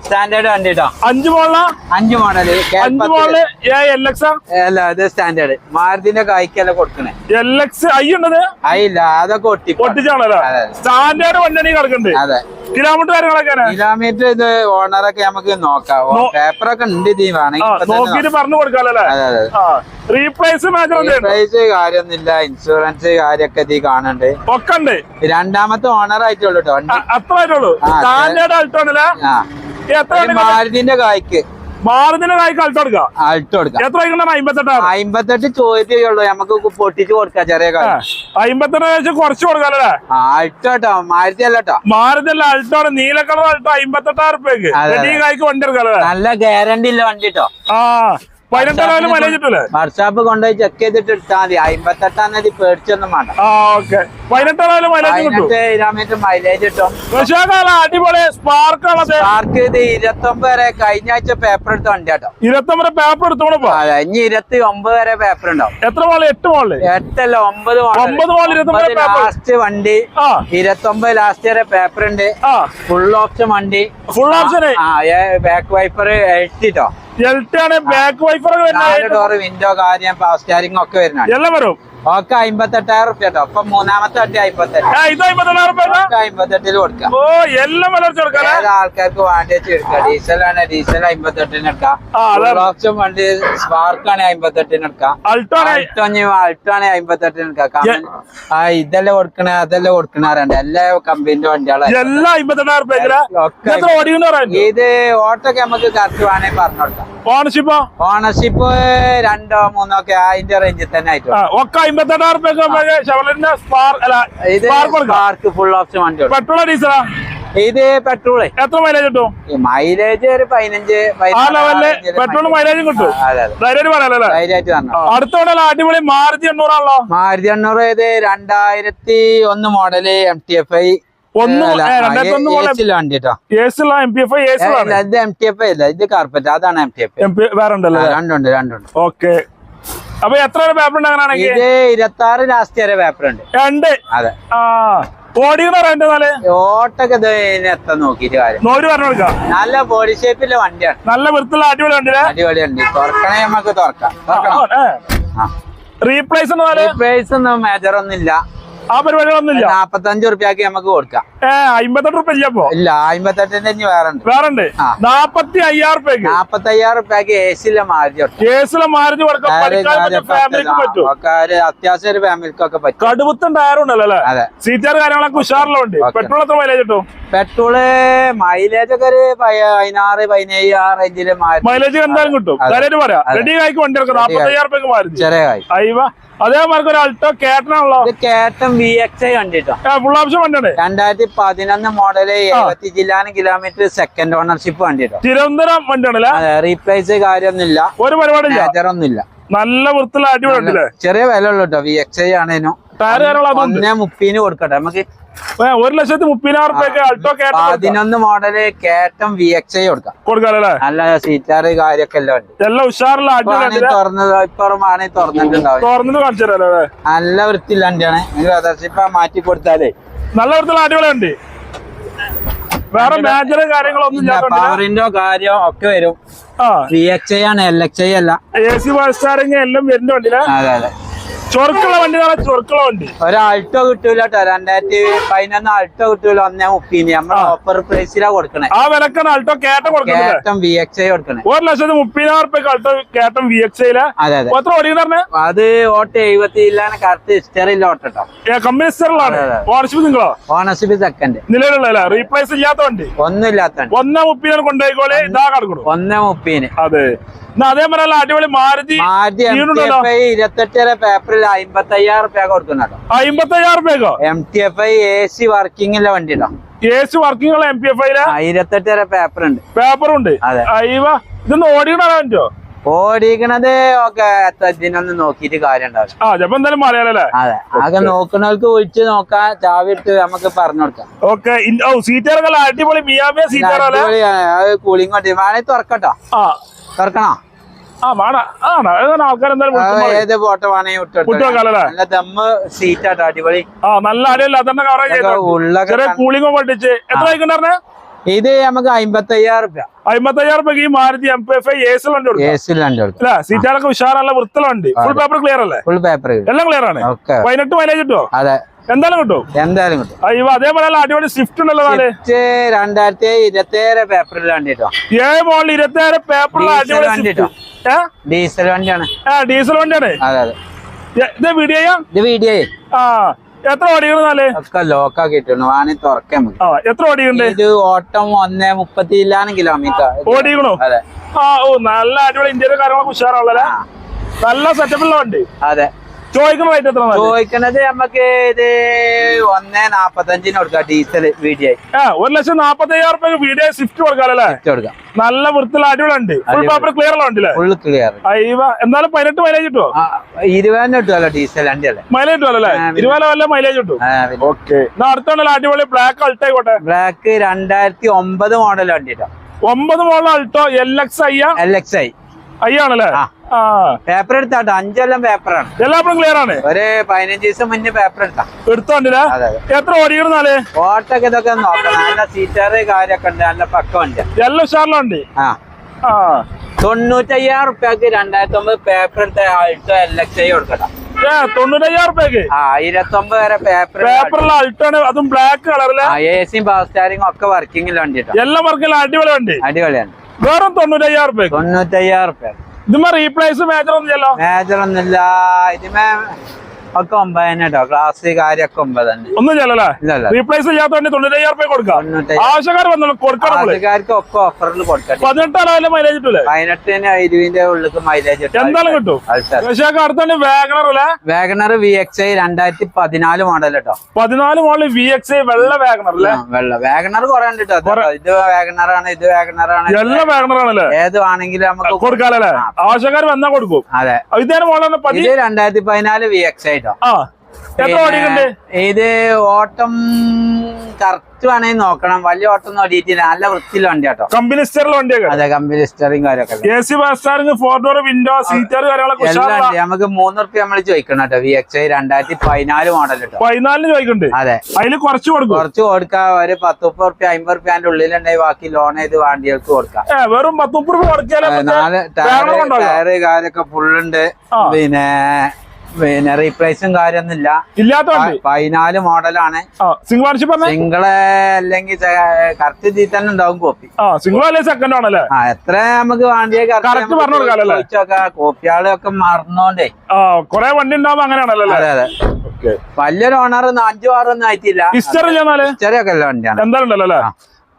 സ്റ്റാൻഡേർഡ് വണ്ടി കേട്ടോ അഞ്ച് മോഡലാ അഞ്ച് മോഡൽ. അഞ്ച് മോഡൽ എൽ എക്സ് അല്ല ഇത് സ്റ്റാൻഡേർഡ്. മാരുതിന്റെ കായ്ക്കല്ല കൊടുക്കണേ. എൽ എക്സ് ഐ ഉണ്ടത്? ആയില്ല അതൊക്കെ ഒട്ടി ഒട്ടിച്ചാണല്ലോ. സ്റ്റാൻഡേർഡ് വണ്ടി കിടക്കുന്നുണ്ട് അതെ. കിലോമീറ്റർ കാര്യങ്ങളൊക്കെ കിലോമീറ്റർ ഇത് ഓണറൊക്കെ നമുക്ക് നോക്കാം. പേപ്പർ പേപ്പറൊക്കെ ഉണ്ട് ഇത് വേണമെങ്കിൽ നോക്കിയിട്ട് പറഞ്ഞു അതെ അതെ ആ റീപ്ലേസ് കാര്യമൊന്നുമില്ല. ഇൻഷുറൻസ് കാര്യൊക്കെ ഇത് കാണുന്നുണ്ട്. ഒക്കെ ഉണ്ട്. രണ്ടാമത്തെ ഓണർ ആയിട്ടുള്ളൂ കേട്ടോ അത്രേ ആയിട്ടുള്ളൂ. സ്റ്റാൻഡേർഡ് അൾട്ടോ മാരുതിന്റെ കായ്ക്ക്. മാറുന്നതിന്റെ കായ്ക്ക് അൾട്ടോ എടുക്കാം? ആൾട്ട് കൊടുക്കാം എത്ര കഴിക്കണം അമ്പത്തെട്ടായിരം അമ്പത്തെട്ട് ചോദ്യമുള്ളൂ നമുക്ക് പൊട്ടിച്ച് കൊടുക്കാം ചെറിയ അമ്പത്തെട്ട് വെച്ച് കുറച്ച് കൊടുക്കാല്ലേ ആൾട്ടോ കേട്ടോ മാരുതി അല്ല കേട്ടോ മാറുന്നല്ല അൾട്ടോ ആണ്. നീല കളർ അൾട്ടോ അമ്പത്തെട്ടായിരം റുപ്യക്ക് കായ്ക്ക് വണ്ടി എടുക്കാല്ലേ നല്ല ഗ്യാരണ്ടി ഇല്ല വണ്ടി കേട്ടോ ആ. വർക്ക്ഷോപ്പ് കൊണ്ടുപോയി ചെക്ക് ചെയ്തിട്ട് എടുത്താൽ മതി. അമ്പത്തെട്ടാം തീയതി പേടിച്ചൊന്നും വേണ്ട. പതിനെട്ട് കിലോമീറ്റർ മൈലേജ് കിട്ടും. സ്പാർക്ക് ഇത് ഇരുപത്തൊമ്പത് വരെ കഴിഞ്ഞ ആഴ്ച പേപ്പർ എടുത്ത വണ്ടി കേട്ടോ ഇരുപത്തൊമ്പത് പേപ്പർ എടുത്തോളൂ അതെ ഇനി ഇരുപത്തി ഒമ്പത് വരെ പേപ്പർ ഉണ്ടാവും. എത്ര മോൾ എട്ട് മോൾ എട്ടല്ല ഒമ്പത് ഒമ്പത്. ലാസ്റ്റ് വണ്ടി. ആ. ഇരുപത്തൊമ്പത് ലാസ്റ്റ് വരെ പേപ്പർ ഉണ്ട്. ഫുൾ ഓപ്ഷൻ വണ്ടി. ഫുൾ ഓപ്ഷൻ ബാക്ക് വൈപ്പർ എഴുത്തിട്ടോ എൽ ആണ് ബാക്ക് വൈഫർ വിൻഡോ കാര്യം പവർ സ്റ്റാരിംഗ് ഒക്കെ വരുന്നത് എല്ലാം വരും. ഒക്കെ അമ്പത്തെട്ടായിരം റുപ്യ കേട്ടോ. അപ്പൊ മൂന്നാമത്തെ വണ്ടി അമ്പത്തെട്ട് അമ്പത്തെട്ടിൽ കൊടുക്കാം. ഏത് ആൾക്കാർക്ക് വേണ്ടി വെച്ച് എടുക്കാം. ഡീസൽ ആണ് ഡീസൽ അമ്പത്തെട്ടിന് എടുക്കാം. ഓപ്ഷൻ വണ്ടി സ്പാർക്ക് ആണ് അമ്പത്തെട്ടിന് എടുക്കാം. അൾട്ടോ അൾട്ടോ ആണ് അമ്പത്തെട്ടിന് എടുക്കാം. ആ ഇതല്ലേ കൊടുക്കണ അതല്ലേ കൊടുക്കണാറുണ്ട് എല്ലാ കമ്പനിന്റെ വണ്ടികളും ഇത് ഓട്ടൊക്കെ നമുക്ക് കറക്റ്റ് വേണേ പറഞ്ഞു കൊടുക്കാം. ഓണർഷിപ്പ് ഓണർഷിപ്പ് രണ്ടോ മൂന്നോ ഒക്കെ അതിന്റെ റേഞ്ചിൽ തന്നെ ആയിട്ട് ഷവലിന്റെ സ്പാർക്ക് ഇത് ഫുൾ ഓപ്ഷൻ വണ്ടി ഡീസലാ പെട്രോൾ എത്ര മൈലേജ് കിട്ടും? മൈലേജ് ഒരു പതിനഞ്ച് ആ ലെവലിൽ പെട്രോൾ മൈലേജും കിട്ടും. ധൈര്യമായിട്ട് പറയാലോ ധൈര്യമായിട്ട് അടുത്തോടെ അടിപൊളി മാരുതി എണ്ണൂറാണല്ലോ? മാരുതി എണ്ണൂറ് ഇത് രണ്ടായിരത്തി ഒന്ന് model M T F I ഇത് എം ടി എഫ് ഐ ഇല്ല ഇത് കാർപ്പറ്റ് അതാണ് എം ടി എഫ് വേറെ രണ്ടുണ്ട് രണ്ടുണ്ട്. ഓക്കെ അപ്പൊ എത്ര പേപ്പർ ഉണ്ട് അങ്ങനെയാണെങ്കിൽ ഇത് ഇരുപത്തി ആറ് ലാസ്റ്റ് വരെ പേപ്പർ ഉണ്ട്. രണ്ട്? അതെ. ആ ഓടിക്കുന്ന റേറ്റ് നാല് ഓട്ടൊക്കെ എത്താൻ നോക്കിയിട്ട് കാര്യം. നോര് പറഞ്ഞു കൊടുക്കാം നല്ല ബോഡി ഷേപ്പിലെ വണ്ടിയാണ്. നല്ല വൃത്തിയുള്ള അടിപൊളി വണ്ടി അടിപൊളി വണ്ടി തുറക്കണേ നമുക്ക് തുറക്കാം. റീപ്ലേസ് റീപ്ലേസ് ഒന്നും മേജർ ഒന്നും ഇല്ല ആ പരിപാടികളൊന്നുമില്ല നാപ്പത്തഞ്ച് റുപ്യക്ക് നമുക്ക് കൊടുക്കാം. ഏ അമ്പത്തെട്ട് റുപ്യ ഇല്ല ഇല്ല അമ്പത്തെട്ടിന്റെ വേറെ ഉണ്ട് വേറെ ഉണ്ട്. നാപ്പത്തി അയ്യായിരം റുപ്യക്ക് നാപ്പത്തയ്യായിരം റുപ്യക്ക് ഏസിലെ കൊടുക്കാം. കേസിലെ മാരുതി കൊടുക്കാം. ഒക്കെ ഒരു അത്യാവശ്യം ഒരു ഫാമിലിക്കൊക്കെ പറ്റും. കടുപ്പത്തും ടയറും ഉണ്ടല്ലോ അല്ലേ? സീറ്റാർ കാര്യങ്ങളൊക്കെ ഉഷാറിലും ഉണ്ട് പെട്രോൾ എത്ര മൈലേജ് കിട്ടും? പെട്രോൾ മൈലേജ് ഒക്കെ ഒരു പതിനാറ് പതിനേഴ് ആ റേഞ്ചിൽ മൈലേജ് എന്തായാലും കിട്ടും. കാര്യമായിട്ട് പറയാം. റെഡി ആയിക്ക് വണ്ടി നാപ്പത്തി അയ്യായിരം റുപ്യക്ക് മാറി ചെറിയ അതേമാർക്ക് ഒരു അൾട്ടോ കേട്ടനാണല്ലോ ഇത് കേട്ടം വി എക്സ് ഐ രണ്ടായിരത്തി പതിനൊന്ന് മോഡൽ എഴുപത്തി ജില്ലാനും കിലോമീറ്റർ സെക്കൻഡ് ഓണർഷിപ്പ് വണ്ടിട്ടോ. തിരുവനന്തപുരം വണ്ടിയാണല്ലേ റീപ്ലേസ് കാര്യമൊന്നുമില്ല. ഒരു ഒന്നുമില്ല. നല്ല വൃത്തിയുള്ള ചെറിയ വില ഉള്ളു കേട്ടോ വി എക്സ് ഐ ആണേനു ഒന്നേ മുപ്പീന് കൊടുക്കട്ടെ. നമുക്ക് ഒരു ലക്ഷത്തി മുപ്പതിനായിരം റുപ്യക്ക് അൾട്ടോ കേട്ട പതിനൊന്ന് മോഡൽ കേട്ടം വി എക്സ് ഐ കൊടുക്കാം. കൊടുക്കാല്ലേ നല്ല സീറ്റാറ് കാര്യൊക്കെ എല്ലാം ഉണ്ട്. എല്ലാം വണ്ടിയിലെ തുറന്നത് ഇപ്പം ആണെങ്കിൽ തുറന്നിട്ടുണ്ടാവും. തുറന്നിട്ട് കാണിച്ചു തരാല്ലേ അല്ലേ? നല്ല വൃത്തിയില്ല വണ്ടിയാണ്. പ്രദർശിപ്പ മാറ്റി കൊടുത്താലേ. നല്ല വൃത്തിയുള്ള ഉണ്ട് വേറെ മേജർ കാര്യങ്ങളൊന്നും പവറിന്റെ കാര്യം ഒക്കെ വരും. വി എക്സ് ഐ ആണ് എൽ എക്സ് ഐ അല്ല. എ സി ബസ് സ്റ്റാറിങ് എല്ലാം വരുന്നുണ്ടല്ലേ അതെ അതെ. ചൊറുക്കുള്ള വണ്ടി നല്ല ചൊറുക്കുള്ള വണ്ടി. ഒരു ആൾട്ടോ കിട്ടൂല കേട്ടോ രണ്ടായിരത്തി പതിനൊന്ന് ആൾട്ടോ കിട്ടൂല. ഒന്നേ മുപ്പീന് നമ്മൾ ഓഫർ പ്രൈസിലാ കൊടുക്കണേ. ആ വിലക്കാണ് ആൾട്ടോ കേട്ടം കൊടുക്കണം കേട്ടം വി എക്സ് ഐ കൊടുക്കണേ. ഒരു ലക്ഷത്തി മുപ്പതിനായിരം റുപ്യക്ക് ആൾട്ടോ കേട്ടം വി എക്സ് ഐല അതെ അതെ. എത്ര പറഞ്ഞേ? അത് ഓട്ടോ എഴുപത്തി ഇല്ലാണ് കറക്റ്റ് ഹിസ്റ്ററിയിൽ ഓട്ടോ കമ്പനി. ഓണർഷിപ്പ് നിങ്ങളോ? ഓണർഷിപ്പ് സെക്കൻഡ് നിലവിലുള്ള റീപ്ലേസ് ഇല്ലാത്ത വണ്ടി. ഒന്നും ഇല്ലാത്ത ഒന്നേ മുപ്പതിനാണ് കൊണ്ടുപോയിക്കോളെ. ഇതാ കിടക്കണു. ഒന്നേ മുപ്പീന് അതെ. എന്നാ അതേ പറഞ്ഞ അടിപൊളി മാരുതി ഇരുപത്തെട്ടര പേപ്പറിൽ അമ്പത്തി അയ്യായിരം റുപ്യ കൊടുക്കുന്നുണ്ടോ. അമ്പത്തയ്യായിരം റുപ്യക്കോ M T F I A C വർക്കിംഗിലെ വണ്ടി ഉണ്ടോ A C working M P F ഐയിലെ ഇരുപത്തെട്ടര പേപ്പർ ഉണ്ട് പേപ്പർ ഉണ്ട് അതെ. അയ്യവ ഇതൊന്ന് ഓടിക്കണോ പറ്റോ ഓടിക്കണത് ഒക്കെ എത്ര ഇതിനൊന്നും നോക്കിയിട്ട് കാര്യം അതെ. ആകെ നോക്കണവർക്ക് വിളിച്ച് നോക്കാം ചാവിട്ട് നമുക്ക് പറഞ്ഞു കൊടുക്കാം. അടിപൊളി കൂളിംഗ് തുറക്കട്ടോ. തുറക്കണോ? ആ വേണ ആണ് ആൾക്കാർ എന്തായാലും ഫോട്ടോ വേണമെങ്കിൽ ദമ്മ് സീറ്റ് ആട്ടോ അടിപൊളി. ആ നല്ല അടിയല്ല? അതന്നെ കവറേജ് കൂളിംഗ് പഠിച്ച് എത്ര വൈകുന്നേരം ഇത് നമുക്ക് അമ്പത്തി അയ്യായിരം റുപ്യ അമ്പത്തയ്യായിരം രൂപയ്ക്ക് ഈ Maruti M P F I S വണ്ടി കൊടുക്കും എ സിയിൽ വണ്ടി അല്ല? സീറ്റാറൊക്കെ ഉഷാറല്ല വൃത്തിയുള്ള ഫുൾ പേപ്പർ ക്ലിയർ അല്ലേ? ഫുൾ പേപ്പർ എല്ലാം ക്ലിയർ ആണ്. പതിനെട്ട് മൈലേജ് കിട്ടുമോ അതെ. എന്തായാലും കിട്ടും. എന്തായാലും കിട്ടും. അയ്യോ അതേപോലെ അടിപൊളി സ്വിഫ്റ്റ് ഉണ്ടല്ലോ സ്വിഫ്റ്റ് രണ്ടായിരത്തി ഇരുപത്തി ഏഴ് പേപ്പറിൽ വണ്ടി കേട്ടോ ഏഴ് മോളിൽ ഇരുപത്തി ഏഴ് പേപ്പറിൽ അടിപൊളി വണ്ടി ഡീസൽ വണ്ടിയാണ്. ആ ഡീസൽ വണ്ടിയാണ്? അതെ അതെ. ഇത് വീഡിയോ ഇത് വീഡിയോ ആ എത്ര ഓടിക്കണം നാല് ലോക്ക് ആക്കിയിട്ടുണ്ട് വാണി തുറക്കാൻ നമുക്ക്. ആ എത്ര ഓടിക്കണ്ട് ഇത് ഓട്ടം ഒന്നേ മുപ്പത്തി ഇല്ലാനും കിലോമീറ്റർ അതെ. ആ ഓ നല്ല അടിപൊളി ഇന്ത്യയിലെ കാര്യങ്ങളൊക്കെ ഉഷാറുള്ളല്ലേ ആ, നല്ല സെറ്റപ്പുള്ള വണ്ടി. അതെ. ചോദിക്കുന്ന റേറ്റ് എത്ര ചോദിക്കണത് നമുക്ക് ഇത് ഒന്ന് നാപ്പത്തഞ്ചിന് കൊടുക്കാം ഡീസൽ വീഡിയോ. ആ ഒരു ലക്ഷം നാപ്പത്തയ്യായിരം റുപ്യ വീഡിയോ സ്വിഫ്റ്റ് കൊടുക്കാല്ലേ കൊടുക്കാം. നല്ല വൃത്തിയുള്ള അടിപൊളി ഉണ്ട് ഫുൾ പേപ്പർ ക്ലിയർ ഉള്ള വണ്ടില്ലേ ഫുൾ ക്ലിയർ അയ്യോ എന്തായാലും പതിനെട്ട് മൈലേജ് കിട്ടുമോ ഇരുപതിന് കിട്ടുമല്ലോ ഡീസൽ വണ്ടി അല്ലേ? മൈലേജ് കിട്ടുമല്ലോ അല്ലേ. ഇരുപത് വല്ല മൈലേജ് കിട്ടും? ഓക്കെ അടുത്തുണ്ടല്ലോ അടിപൊളി? ബ്ലാക്ക് അൾട്ടോ ആയിക്കോട്ടെ. ബ്ലാക്ക് രണ്ടായിരത്തി ഒമ്പത് മോഡൽ വണ്ടി ഒമ്പത് model Alto L X I L X I ആ. പേപ്പർ എടുത്താട്ടോ. അഞ്ചെല്ലാം പേപ്പറാണ് എല്ലാപ്പഴും ക്ലിയർ ആണ്? ഒരു പതിനഞ്ച് ദിവസം മുന്നേ പേപ്പർ എടുത്താ. എടുത്തോണ്ടില്ല എത്ര ഓടിക്കണെന്നാൽ ഓട്ടൊക്കെ ഇതൊക്കെ നോക്കണം. നല്ല സീറ്ററ് കാര്യൊക്കെ ഉണ്ട്. നല്ല പക്കമുണ്ട് എല്ലാം ഉഷാറിലുണ്ട് ആ. തൊണ്ണൂറ്റയ്യായിരം റുപ്യക്ക് രണ്ടായിരത്തി ഒമ്പത് പേപ്പർ എടുത്ത ആൾട്ടോ എൽ എക്സ് ഐ കൊടുക്കട്ടോ തൊണ്ണൂറ്റയ്യായിരം റുപ്യക്ക് ആ ആയിരത്തി ഒമ്പത് വരെ പേപ്പർ പേപ്പറുള്ള അൾട്ടോ ആണ്. അതും ബ്ലാക്ക് കളറിലെ എ സിയും പവർ സ്റ്റാരിങ്ങും ഒക്കെ വർക്കിംഗിലുണ്ട് എല്ലാം വർക്കില്ല അടിപൊളിയുണ്ട് അടിപൊളിയാണ്. വെറും തൊണ്ണൂറ്റയ്യായിരം രൂപ തൊണ്ണൂറ്റയ്യായിരം റുപ്യ. ഇതുമ്പോ റീപ്ലേസ് മേജർ ഒന്നുമില്ലല്ലോ മേജർ ഒന്നുമില്ല ഇതിമേ ഒക്കെ ഒമ്പതിന് കേട്ടോ ക്ലാസ് കാര്യമൊക്കെ ഒമ്പത് തന്നെ. ഒന്നും റീപ്ലേസ് തൊണ്ണൂറ്റയ്യായിരം കൊടുക്കാം. തൊണ്ണൂറ്റയ്യായിരം. ആവശ്യക്കാർ വന്നോളൂ കൊടുക്കണം നമ്മൾ. ആൾക്കാർക്ക് ഒക്കെ ഓഫറിൽ മൈലേജ് കിട്ടൂലേ? പതിനെട്ടിന് ഇരുപതിന്റെ ഉള്ളിൽ മൈലേജ് എന്തായാലും കിട്ടും. വാഗണർ അല്ലേ? വാഗണർ വി എക്സ് ഐ രണ്ടായിരത്തി പതിനാല് മോഡൽ കേട്ടോ പതിനാല് മോഡൽ വി എക്സ് ഐ വെള്ള വാഗണർ അല്ലേ? വെള്ള. വാഗണർ കുറെ ഉണ്ട് കേട്ടോ ഇത് വാഗണർ ആണ് ഇത് വാഗണർ ആണ്. എല്ലാ വാഗണർ ആണല്ലേ? ഏത് വേണമെങ്കിലും നമുക്ക് കൊടുക്കാലല്ലേ? ആ. ആവശ്യക്കാർ വന്നാ കൊടുക്കും. അതെ. ഇതേ രണ്ടായിരത്തി പതിനാല് വി എക്സ് ഐ കേട്ടോ ഇത് ഓട്ടം കറക്റ്റ് വേണമെങ്കിൽ നോക്കണം. വലിയ ഓട്ടം ഒന്നും ഓടിയിട്ടില്ല. നല്ല വൃത്തിയുള്ള വണ്ടി കേട്ടോ കമ്പനി സ്റ്ററിലെ വണ്ടിയൊക്കെ? അതെ കമ്പനി സ്റ്ററിങ് കാര്യമൊക്കെ ഫോർ ഡോർ വിൻഡോ സീറ്റർ കാര്യങ്ങളൊക്കെ നമുക്ക് മൂന്ന് റുപ്യ നമ്മൾ ചോദിക്കണം കേട്ടോ. വി എക്സ് ഐ രണ്ടായിരത്തി പതിനാല് മോഡൽ കേട്ടോ പതിനാലിന് ചോദിക്കണ്ട്. അതെ. അതിൽ കുറച്ച് കൊടുക്കും. കുറച്ച് കൊടുക്കാം. ഒരു പത്ത് മുപ്പത് റുപ്യ അമ്പത് റുപ്യ അതിന്റെ ഉള്ളിലുണ്ടെങ്കിൽ ബാക്കി ലോൺ ചെയ്ത് വണ്ടികൾക്ക് കൊടുക്കാം. വെറും പത്ത് മുപ്പത് ടയർ നാല് ടയർ. ടയറ് കാര്യമൊക്കെ ഫുള്ളുണ്ട് പിന്നെ പിന്നെ റീപ്ലേസും കാര്യമൊന്നുമില്ല. ഇല്ലാത്ത വണ്ടി? പതിനാല് മോഡലാണ്. സിംഗിൾ ഓണർഷിപ്പ് സിംഗിൾ അല്ലെങ്കിൽ കറക്റ്റ് ഇതിൽ തന്നെ ഉണ്ടാവും കോപ്പി സിംഗിൾ സെക്കൻഡ് ആണല്ലേ ആ എത്ര നമുക്ക് വേണ്ടിയ കറക്റ്റ് പറഞ്ഞു? കോപ്പിയാളൊക്കെ മറന്നോണ്ടേ. കൊറേ വണ്ടി ഉണ്ടാവും അങ്ങനെയാണല്ലോ അതെ അതെ. വലിയൊരു ഓണർ അഞ്ചു ആറൊന്നും ആയിട്ടില്ല. ഹിസ്റ്ററി ഹിസ്റ്ററി ഒക്കെ ഉള്ള വണ്ടിയാണ്. എന്തായാലും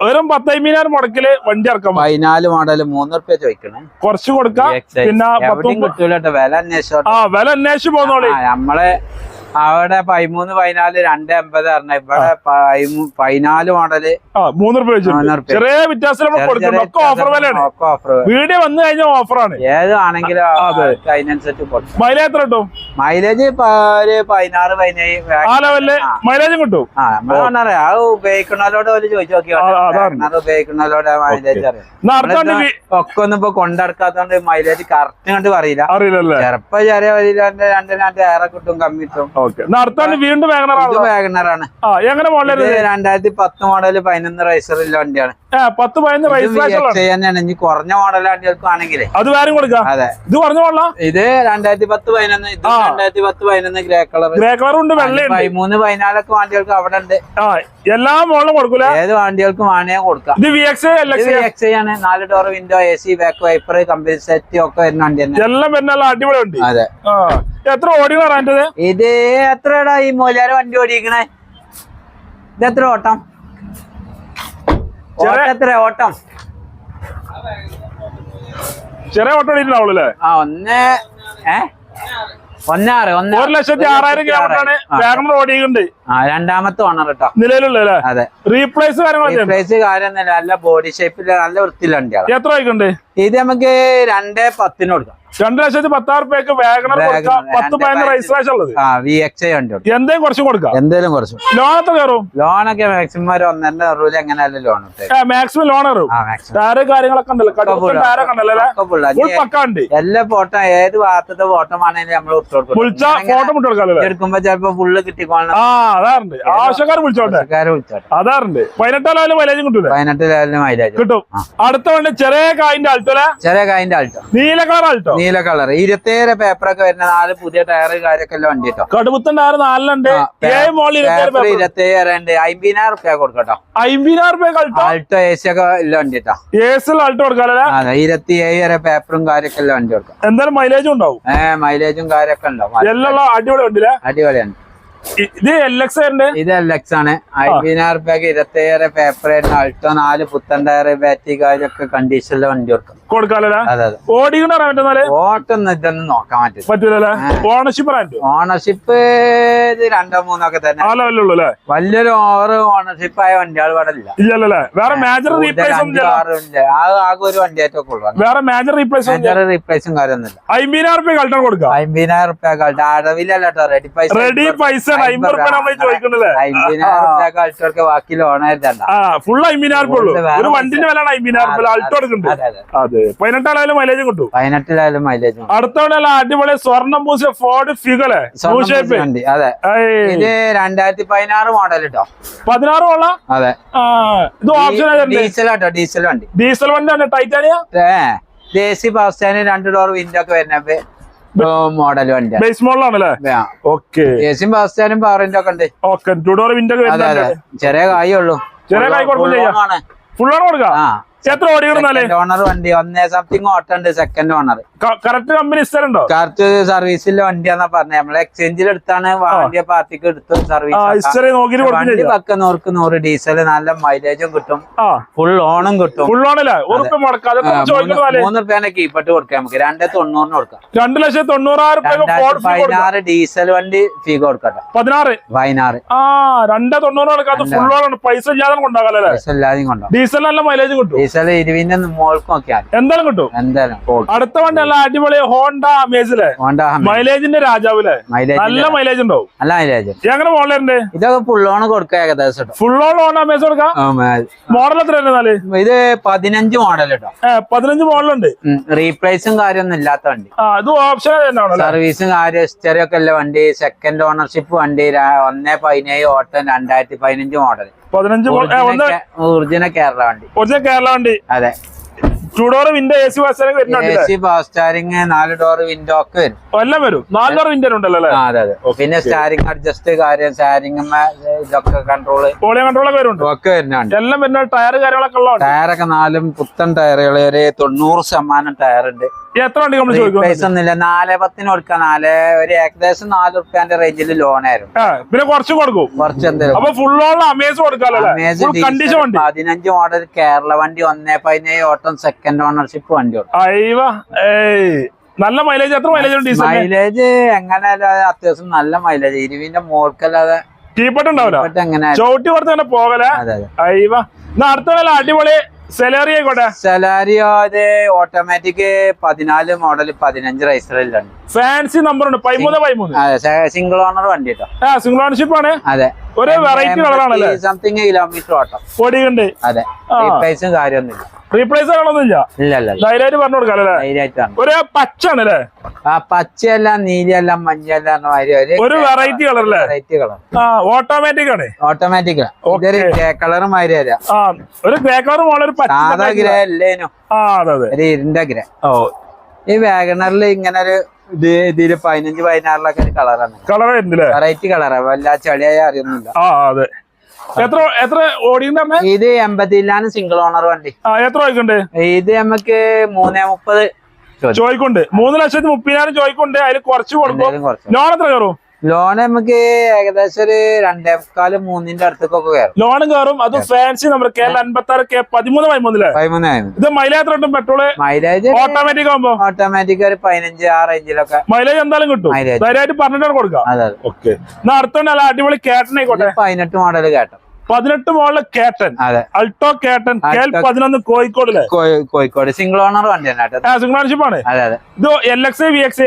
വെറും പത്തൈമ്പതിനായിരം മുടക്കിൽ വണ്ടി ഇറക്കാം പതിനാല് മോഡൽ മൂന്ന് റുപ്യ ചോദിക്കണം. കുറച്ച് കൊടുക്കാം. പിന്നെ വില അന്വേഷിച്ചോട്ടെ. ആ വില അന്വേഷിച്ച് പോന്നോളി. നമ്മൾ അവിടെ പതിമൂന്ന് പതിനാല് രണ്ട് എൺപത് പറഞ്ഞ ഇവിടെ പതിനാല് മോഡൽ മൂന്ന്. ചെറിയ വ്യത്യാസം വീഡിയോ വന്നു കഴിഞ്ഞാൽ ഓഫറാണ് ഏത് ആണെങ്കിലും അതെ. അവർക്ക് അതിനനുസരിച്ച് കൊടുക്കും. മൈലേജ് എത്ര കിട്ടും? മൈലേജ് ഒരു പതിനാറ് പതിനേഴ് മൈലേജും കിട്ടും. ആ നമ്മൾ അത് ഉപയോഗിക്കുന്നവരോട് ഒരു ചോദിച്ചു നോക്കിയാൽ. ഉപയോഗിക്കുന്നവരോട് മൈലേജ് അറിയാം. ഒക്കെ ഒന്നും ഇപ്പൊ കൊണ്ടടക്കാത്തോണ്ട് മൈലേജ് കറക്റ്റ് കണ്ട് പറയില്ല. അറിയില്ലല്ലേ? ചെറുപ്പം ചെറിയ രണ്ട് രണ്ട് രണ്ട് ഏറെ കിട്ടും കമ്മി കിട്ടും. ഓക്കെ. വണ്ടി വാഗണറാണ്? വാഗണറാണ്. എങ്ങനെ മോഡൽ മോഡൽ രണ്ടായിരത്തി പത്ത് മോഡൽ പതിനൊന്ന് റൈസറില്ല വണ്ടിയാണ്. പത്ത് പതിനൊന്ന് ഇനി കുറഞ്ഞ മോഡൽ വണ്ടികൾക്കാണെങ്കിൽ അത് വേറെ കൊടുക്കാം. അതെ. ഇത് കുറഞ്ഞ കൊള്ളാം ഇത് രണ്ടായിരത്തി പത്ത് പതിനൊന്ന് ഇത്. രണ്ടായിരത്തി പത്ത് പതിനൊന്ന് ഗ്രേ കളർ ഗ്രേ കളർ ഉണ്ട് വെള്ളയുണ്ട്. പതിമൂന്ന് പതിനാലൊക്കെ വണ്ടികൾക്ക് അവിടെ ഉണ്ട്. എല്ലാ മോഡലും കൊടുക്കൂല? ഏത് വണ്ടികൾക്ക് വേണേ കൊടുക്കാം. ഇത് വി എക്സ് എൽ ഇത് എക്സ് എക്സ് ആണ്. നാല് door window A C back wiper company set ഒക്കെ വരുന്ന വണ്ടി എല്ലാം അടിപൊളി അതെ. എത്ര ഓടി പറഞ്ഞത് ഇത് എത്രടാ ഈ മോലാര വണ്ടി ഓടിക്കണേ? ഇത് എത്ര ഓട്ടം? എത്ര ഓട്ടം ചെറിയ ഓട്ടം ഓടിയിട്ടുണ്ടാവുള്ളൂ ആ ഒന്ന് ഏ? ഒന്നാറ് ഒന്ന് ഒരു ലക്ഷത്തി ആറായിരം കിലോമീറ്റർ ആണ്. വേഗം ഓടിയിട്ടുണ്ട്. രണ്ടാമത്തെ ഓണർ കേട്ടോ നിലവിലുള്ള അതെ. റീപ്ലേസ് റീപ്ലേസ് കാര്യം നല്ല ബോഡി ഷേപ്പിൽ നല്ല വൃത്തിയുള്ള വണ്ടിയാണ് എത്ര ആയിക്കുണ്ട് ഇത് നമുക്ക് രണ്ടേ പത്തിന് കൊടുക്കാം. രണ്ടു ലക്ഷത്തി പത്താറ് രൂപയ്ക്ക് വാഗണർ പത്ത് പതിനഞ്ച് പതിനഞ്ച്. രജിസ്ട്രേഷൻ ഉള്ളത്. ആ വി എക്സ് ഐ വണ്ടി കൊടുക്കാം. എന്തേലും കുറച്ചും കൊടുക്കാം. കുറച്ച് എത്ര കയറും? ലോണൊക്കെ മാക്സിമം ഒരു ഒന്നര റൂൽ എങ്ങനെയല്ല ലോൺ മാക്സിമം ലോൺ കയറും. ടയറ് കാര്യങ്ങളൊക്കെ ഉണ്ടല്ലോ. എല്ലാ ഫോട്ടോ ഏത് ഭാഗത്തെ ഫോട്ടോ ആണെങ്കിലും നമ്മൾ എടുക്കുമ്പോ ചിലപ്പോ ഫുള്ള് കിട്ടിക്കോളാം അതാറുണ്ട്. ആവശ്യക്കാർ വിളിച്ചോട്ടെ. അതാറുണ്ട്. പതിനെട്ടാലും മൈലേജും കിട്ടൂലേ? പതിനെട്ട് ലെവലിന് മൈലേജ്. കിട്ടും. അടുത്ത വണ്ടി ചെറിയ കായിന്റെ അൾട്ടോല ചെറിയ കായിന്റെ ആൾട്ടോ നീല കളർ അൾട്ടോ നീല കളർ ഇരുപത്തേഴ് പേപ്പറൊക്കെ വരുന്ന നാല് പുതിയ ടയർ കാര്യൊക്കെ എല്ലാം വണ്ടി കേട്ടോ. കടുപ്പത്തൻ ടയർ നാലിലുണ്ട് ഇരുപത്തേഴ് ഉണ്ട് അമ്പതിനായിരം റുപ്യ കൊടുക്കട്ടോ. അമ്പതിനായിരം റുപ്യ ആൾട്ടോ എ സി ഒക്കെ ഇല്ല വണ്ടി കേട്ടോ. സി അൾട്ടോ കൊടുക്കാല്ലേ അതെ ഇരുപത്തി ഏഴ് വരെ പേപ്പറും കാര്യൊക്കെ എല്ലാം വണ്ടി കൊടുക്കാം. എന്തായാലും മൈലേജും ഉണ്ടാവും. ഏഹ് മൈലേജും കാര്യൊക്കെ ഉണ്ടാവും. എല്ലാം അടിപൊളി ഉണ്ടല്ലേ അടിപൊളിയാണ് ഇത് എൽ എക്സ് ഇത് എൽ എക്സ് ആണ്. അമ്പതിനായിരം റുപ്യക്ക് ഇരുപത്തേഴ് പേപ്പർ അൾട്ടോ നാല് പുത്തൻ ടയർ ബാറ്ററി കാര്യമൊക്കെ കണ്ടീഷനിലെ വണ്ടി കൊടുക്കും. പറ്റുന്നാൽ ഓട്ടൊന്നും ഇതൊന്നും നോക്കാൻ പറ്റില്ല ഓണർഷിപ്പ് ഓണർഷിപ്പ് ഇത് രണ്ടോ മൂന്നൊക്കെ തന്നെ. വലിയൊരു ഓവർ ഓണർഷിപ്പ് ആയ വണ്ടികൾ ഇവിടെ ഇല്ല. ഇല്ലല്ലേ? വേറെ മേജർ റീപ്ലേസ് ആകെ ഒരു വണ്ടിയായിട്ടൊക്കെ ഉള്ളു. വേറെ മേജർ റീപ്ലേസ് മേജർ റീപ്ലേസും കാര്യമൊന്നുമില്ല അമ്പതിനായിരം റുപ്യ കളക്ടർ കൊടുക്കാം. അമ്പതിനായിരം റുപ്യ അടവിലല്ല റെഡി പൈസ റെഡി പൈസ അമ്പത് റുപ്യ നമ്മൾ ബാക്കി ലോൺ ആ ഫുൾ അമ്പതിനായിരം ഉള്ളൂ. ഒരു വണ്ടിന്റെ വില അമ്പതിനായിരം റുപ്യ അൾട്ടോ എടുക്കുന്നുണ്ട്. അതെ മൈലേജ് കിട്ടും. പതിനെട്ടിലായാലും മൈലേജ് അടുത്തവണ അടിപൊളി സ്വർണം പൂശ ഫോർഡ് ഫിഗലെ അതെ. ഇത് രണ്ടായിരത്തി പതിനാറ് മോഡൽ കേട്ടോ പതിനാറ് കൊള്ള. അതെ. ഇത് ഓപ്ഷൻ ഡീസൽ കേട്ടോ ഡീസൽ വണ്ടി. ഡീസൽ വണ്ടി titanium A C bus stand രണ്ട് ഡോർ വിൻഡോ ഒക്കെ വരുന്ന മോഡൽ വണ്ടിയാണ് ബേസ് മോഡലാണല്ലേ ഓക്കെ സ്റ്റാൻഡും പവറിന്റെ ഒക്കെ ഉണ്ട്. ഓക്കെ ടു ഡോർ വിൻഡോ ചെറിയ കായുള്ളൂ ചെറിയ കായ്. ഫുൾ ഓൺ കൊടുക്കാം? എത്ര ഓടിക്കണമെന്നാലേ ഓണർ വണ്ടി ഒന്നേ സംതിങ് ഓട്ടുണ്ട് സെക്കൻഡ് ഓണർ കറക്റ്റ് കമ്പനി സ്ഥലമുണ്ടോ കറക്റ്റ് സർവീസിലെ വണ്ടിയാന്നാ പറഞ്ഞത് നമ്മൾ എക്സ്ചേഞ്ചിൽ എടുത്താണ് വണ്ടിയെ പാർട്ടിക്ക് എടുത്തു സർവീസ് വണ്ടി പക്ക നൂറുക്ക് നൂറ് ഡീസൽ നല്ല മൈലേജും കിട്ടും. ഫുൾ ഓണും കിട്ടും. ഫുൾ ഓണല്ലേ മൂന്ന് റുപ്യാനെ കീപ്പട്ട് കൊടുക്കാം നമുക്ക്. രണ്ടേ തൊണ്ണൂറിന് കൊടുക്കാം. രണ്ട് ലക്ഷത്തി തൊണ്ണൂറായിരം പതിനാറ് ഡീസൽ വണ്ടി ഫീ കൊടുക്കട്ടെ. പതിനാറ്? പതിനാറ്. ആ രണ്ട് തൊണ്ണൂറ് ഫുൾ ഓണാണ് പൈസ ഇല്ലാതെ കൊണ്ടാകല്ലേ ഡീസൽ എല്ലാതെയും കൊണ്ടോ. ഡീസൽ നല്ല മൈലേജ് കിട്ടും. ഡീസൽ ഇരുവിന്റെ മോൾക്ക് നോക്കിയാൽ എന്തായാലും കിട്ടും. എന്തായാലും അടുത്ത വണ്ടി അല്ല അടിപൊളി ഹോണ്ട അമേസിലെ. ഹോണ്ട മൈലേജിന്റെ രാജാവിലെ. മൈലേജ് നല്ല മൈലേജ് ഉണ്ടാവും. നല്ല മൈലേജ്. എങ്ങനെ മോഡലുണ്ട് ഇതൊക്കെ ഫുള്ളോണ് കൊടുക്കാം ഏകദേശം ഫുൾ ഓൺ ഹോണ്ട അമേസ് കൊടുക്കാം? മോഡൽ എത്ര ഉണ്ട് എന്നാൽ? ഇത് പതിനഞ്ച് മോഡൽ കേട്ടോ പതിനഞ്ച് മോഡലുണ്ട് റീപ്ലേസും കാര്യമൊന്നും ഇല്ലാത്ത വണ്ടി. ഇത് ഓപ്ഷൻ സർവീസും കാര്യം ഹിസ്റ്ററി ഒക്കെ ഉള്ള വണ്ടി സെക്കൻഡ് ഓണർഷിപ്പ് വണ്ടി ഒന്നേ പതിനേഴ് ഓട്ടം രണ്ടായിരത്തി പതിനഞ്ച് മോഡൽ പതിനഞ്ച് ഒറിജിനൽ കേരള വണ്ടി. ഒറിജിനൽ കേരള വണ്ടി. അതെ. Two door window A C ബസ്സിനൊക്കെ A വരുന്നുണ്ട് സി നാല് ഡോർ വിൻഡോ ഒക്കെ വരും. എല്ലാം വരും. നാല് ഡോർ വിൻഡോ ഉണ്ടല്ലോ അല്ലേ? അതെ അതെ. പിന്നെ സ്റ്റാരിങ് അഡ്ജസ്റ്റ് കാര്യം സ്റ്റാരിങ് ഇതൊക്കെ പോളിയോ കൺട്രോളൊക്കെ വരുന്നുണ്ട്. ഒക്കെ വരുന്നുണ്ട് എല്ലാം വരുന്ന ടയർ കാര്യങ്ങളൊക്കെ ഉള്ളത് ടയറൊക്കെ നാലും പുത്തൻ ടയറുകൾ ഒരു തൊണ്ണൂറ് ശതമാനം ടയർ ഉണ്ട്. ഈ എത്ര വണ്ടി നമ്മൾ ചോദിക്കും പൈസ ഒന്നുമില്ല. നാല് പത്തിന് കൊടുക്കാം. നാല് ഒരു ഏകദേശം നാല് റുപ്യാന്റെ റേഞ്ചിൽ ലോൺ ആയിരുന്നു. പിന്നെ കുറച്ച് കൊടുക്കും. കുറച്ച് എന്തെങ്കിലും അപ്പൊ ഫുൾ ഓൺ അമേസ് വണ്ടി. പതിനഞ്ച് മോഡൽ കേരള വണ്ടി ഒന്നേ പതിനേഴ് ഓട്ടം സെക്കൻഡ് ഓണർഷിപ്പ് വണ്ടി കൊടുക്കും. നല്ല മൈലേജ് എത്ര മൈലേജ് മൈലേജ് എങ്ങനെ അത്യാവശ്യം നല്ല മൈലേജ് ഇരുവിന്റെ മോൾക്കല്ലാതെ കീപ്പട്ട് ഉണ്ടാവില്ല? ചവിട്ടി കൊടുത്ത് തന്നെ പോകലേ? അടിപൊളി സെലറി ആയിക്കോട്ടെ? സെലാരിയോ അത് ഓട്ടോമാറ്റിക് പതിനാല് മോഡൽ പതിനഞ്ച് റൈസറിലുണ്ട് ഫാൻസി നമ്പർ ഉണ്ട്. പതിമൂന്ന് പതിമൂന്ന്. സിംഗിൾ ഓണർ വണ്ടി കേട്ടോ സിംഗിൾ ഓണർഷിപ്പ് ആണ്. അതെ. ഒരു വെറൈറ്റി കളറാണല്ലേ? സംതിങ് കിലോമീറ്റർ ഓട്ടം. പൊടിയുണ്ട് അതെ. റീപ്ലേസും കാര്യമൊന്നുമില്ല. റീപ്ലേസ് ആണോന്നില്ല? ധൈര്യമായിട്ട് പറഞ്ഞു കൊടുക്കാം അല്ലേ ധൈര്യമായിട്ടാണ് ഒരു പച്ചാണ് അല്ലേ ആ പച്ചയല്ല നീലയല്ല മാതിരി ഒരു വെറൈറ്റി കളർ അല്ലേ? Variety colour. ആ ഓട്ടോമാറ്റിക് ആണ്. ഓട്ടോമാറ്റിക് ഇതൊരു ഗ്രേ കളർ മാതിരി ഒരു ഗ്രേ കളർ സാധാ ഗ്രേ അല്ലേനു. ആ അതെ അതെ. ഒരു ഇരുണ്ട ഗ്രേ ഓ ഈ വാഗണറിൽ ഇങ്ങനെ ഒരു ഇത് ഇതിൽ പതിനഞ്ച് പതിനാറിലൊക്കെ ഒരു കളറാണ്. കളർ വരുന്നില്ലേ വെറൈറ്റി കളറാ. വല്ല ചളിയായി അറിയുന്നില്ല ആ അതെ. എത്ര എത്ര പറഞ്ഞ ഇത് എൺപത്തിലാണ് സിംഗിൾ ഓണർ വണ്ടി. എത്ര ചോദിക്കുണ്ട് ഇത് നമുക്ക് മൂന്നേ മുപ്പത് ചോദിക്കും. ചോദിക്കുണ്ട് മൂന്ന് ലക്ഷത്തി മുപ്പതിനായിരം ചോദിക്കുണ്ട് അതിൽ കുറച്ച് കൊടുക്കും ലോൺ എത്ര കയറും? ലോൺ നമുക്ക് ഏകദേശം ഒരു രണ്ടേ മുക്കാൽ മൂന്നിന്റെ അടുത്തേക്കൊക്കെ കയറും. ലോണും കയറും. അത് ഫാൻസി നമ്മുടെ കേരള അൻപത്തി ആറ് കെ പതിമൂന്ന് പതിമൂന്നില്ലേ പതിമൂന്ന് ഇത് മൈലേജ് കിട്ടും പെട്രോൾ മൈലേജ് ഓട്ടോമാറ്റിക് ആകുമ്പോ ഓട്ടോമാറ്റിക് ഒരു പതിനഞ്ച് ആ റേഞ്ചിലൊക്കെ മൈലേജ് എന്തായാലും കിട്ടും. ധൈര്യമായിട്ട് പറഞ്ഞിട്ടാണ് കൊടുക്കാം അതെ ഓക്കെ എന്നാ അടിപൊളി കേട്ടനായിക്കോട്ടെ പതിനെട്ട് മോഡൽ കേട്ടോ. പതിനെട്ട് മോളിലെ കേട്ടൻ അൾട്ടോ കേട്ടൻ കേൽ പതിനൊന്ന് കോഴിക്കോടിലെ. കോഴിക്കോട്. സിംഗിൾ ഓണർ വണ്ടിയാണ് സിംഗിൾ ഓണർഷിപ്പ് ആണ്. അതെ അതെ. ഇത് എൽ എക്സ് വി എക്സ്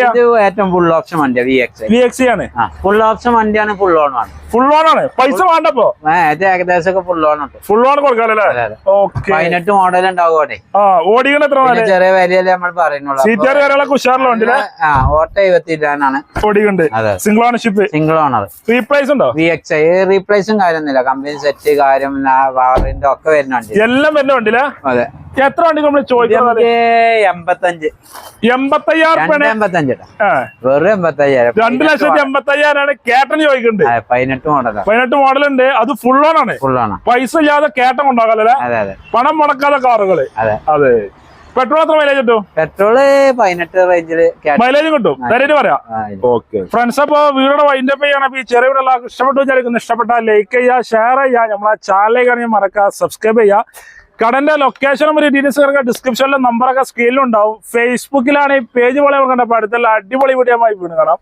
ഏറ്റവും ഫുൾ ഓപ്ഷൻ വണ്ടിയാണ് വി എക്സ് വി എക്സ് ആണ് ഫുൾ ഓപ്ഷൻ വണ്ടിയാണ് ഫുൾ ഓൺ ആണ്. ഫുൾ ഓൺ ആണ്. പൈസ വേണ്ടപ്പോ? ഇത് ഏകദേശം ഒക്കെ ഫുൾ ഓൺ ഉണ്ട്. ഫുൾ ഓൺ കൊടുക്കാനല്ലേ പതിനെട്ട് മോഡൽ ഉണ്ടാവും ആ ഓടിക്കണ എത്ര ചെറിയ വരിയല്ലേ നമ്മൾ പറയുന്നുള്ളൂ. സീറ്റാർ വരെയുള്ള ഉഷാറിലുള്ള വണ്ടിയിലെ ആ ഓട്ടോ എഴുപത്തി ഇല്ലാന്നാണ് ഓടിക്കുന്നുണ്ട് അതെ. Single ownership single owner replace ഉണ്ടോ? വി എക്സ് റീപ്ലേസും കാര്യമൊന്നുമില്ല. കമ്പനി സെറ്റ് കാര്യം വാറിന്റെ ഒക്കെ വരുന്നുണ്ട്. എല്ലാം വരുന്ന വണ്ടിയിലെ? അതെ. എത്ര വണ്ടി നമ്മൾ ചോദിക്കുന്നത് നമുക്ക് എൺപത്തഞ്ച്. എൺപത്തയ്യായിരം രണ്ട് രൂപയാണ് എൺപത്തഞ്ച് കേട്ടോ ആ, വെറും എൺപത്തയ്യായിരം. രണ്ട് ലക്ഷത്തി എൺപത്തയ്യായിരമാണ് കേട്ടൻ ചോദിക്കുന്നുണ്ട്. അതെ, പതിനെട്ട് മോഡലാണ് പതിനെട്ട് മോഡൽ ഉണ്ട്. അത് ഫുൾ ഓൺ ആണ്. ഫുൾ ആണ്. പൈസ ഇല്ലാതെ കേട്ടം ഉണ്ടാകാല്ലേ പണം മുടക്കാതെ കാറുകൾ. അതെ. അതെ. പെട്രോൾ എത്ര മൈലേജ് കിട്ടും? പെട്രോൾ പതിനെട്ട് റേഞ്ചിൽ മൈലേജ് കിട്ടും. തരേറ്റ് പറയാം. ഓക്കെ ഫ്രണ്ട്സ് അപ്പൊ വീടോടെ വൈൻഡ് അപ്പ് ചെയ്യണം. ഈ ചെറിയ വീടുള്ള എല്ലാവർക്കും ഇഷ്ടപ്പെട്ടു വിചാരിക്കുന്നു. ഇഷ്ടപ്പെട്ടാൽ ലൈക്ക് ചെയ്യുക ഷെയർ ചെയ്യുക. നമ്മളെ ചാനലിലേക്ക് ആണെങ്കിൽ മറക്കുക. സബ്സ്ക്രൈബ് ചെയ്യുക. കടന്റെ ലൊക്കേഷനും ഒരു ഡീറ്റെയിൽസ് കിടക്കുക ഡിസ്ക്രിപ്ഷനിലെ നമ്പറൊക്കെ സ്ക്രീനിലുണ്ടാവും ഫേസ്ബുക്കിലാണ് ഈ പേജ് പോലെ കണ്ടപ്പോൾ അടുത്തുള്ള അടിപൊളി വീഡിയോ വീണ് കാണാം.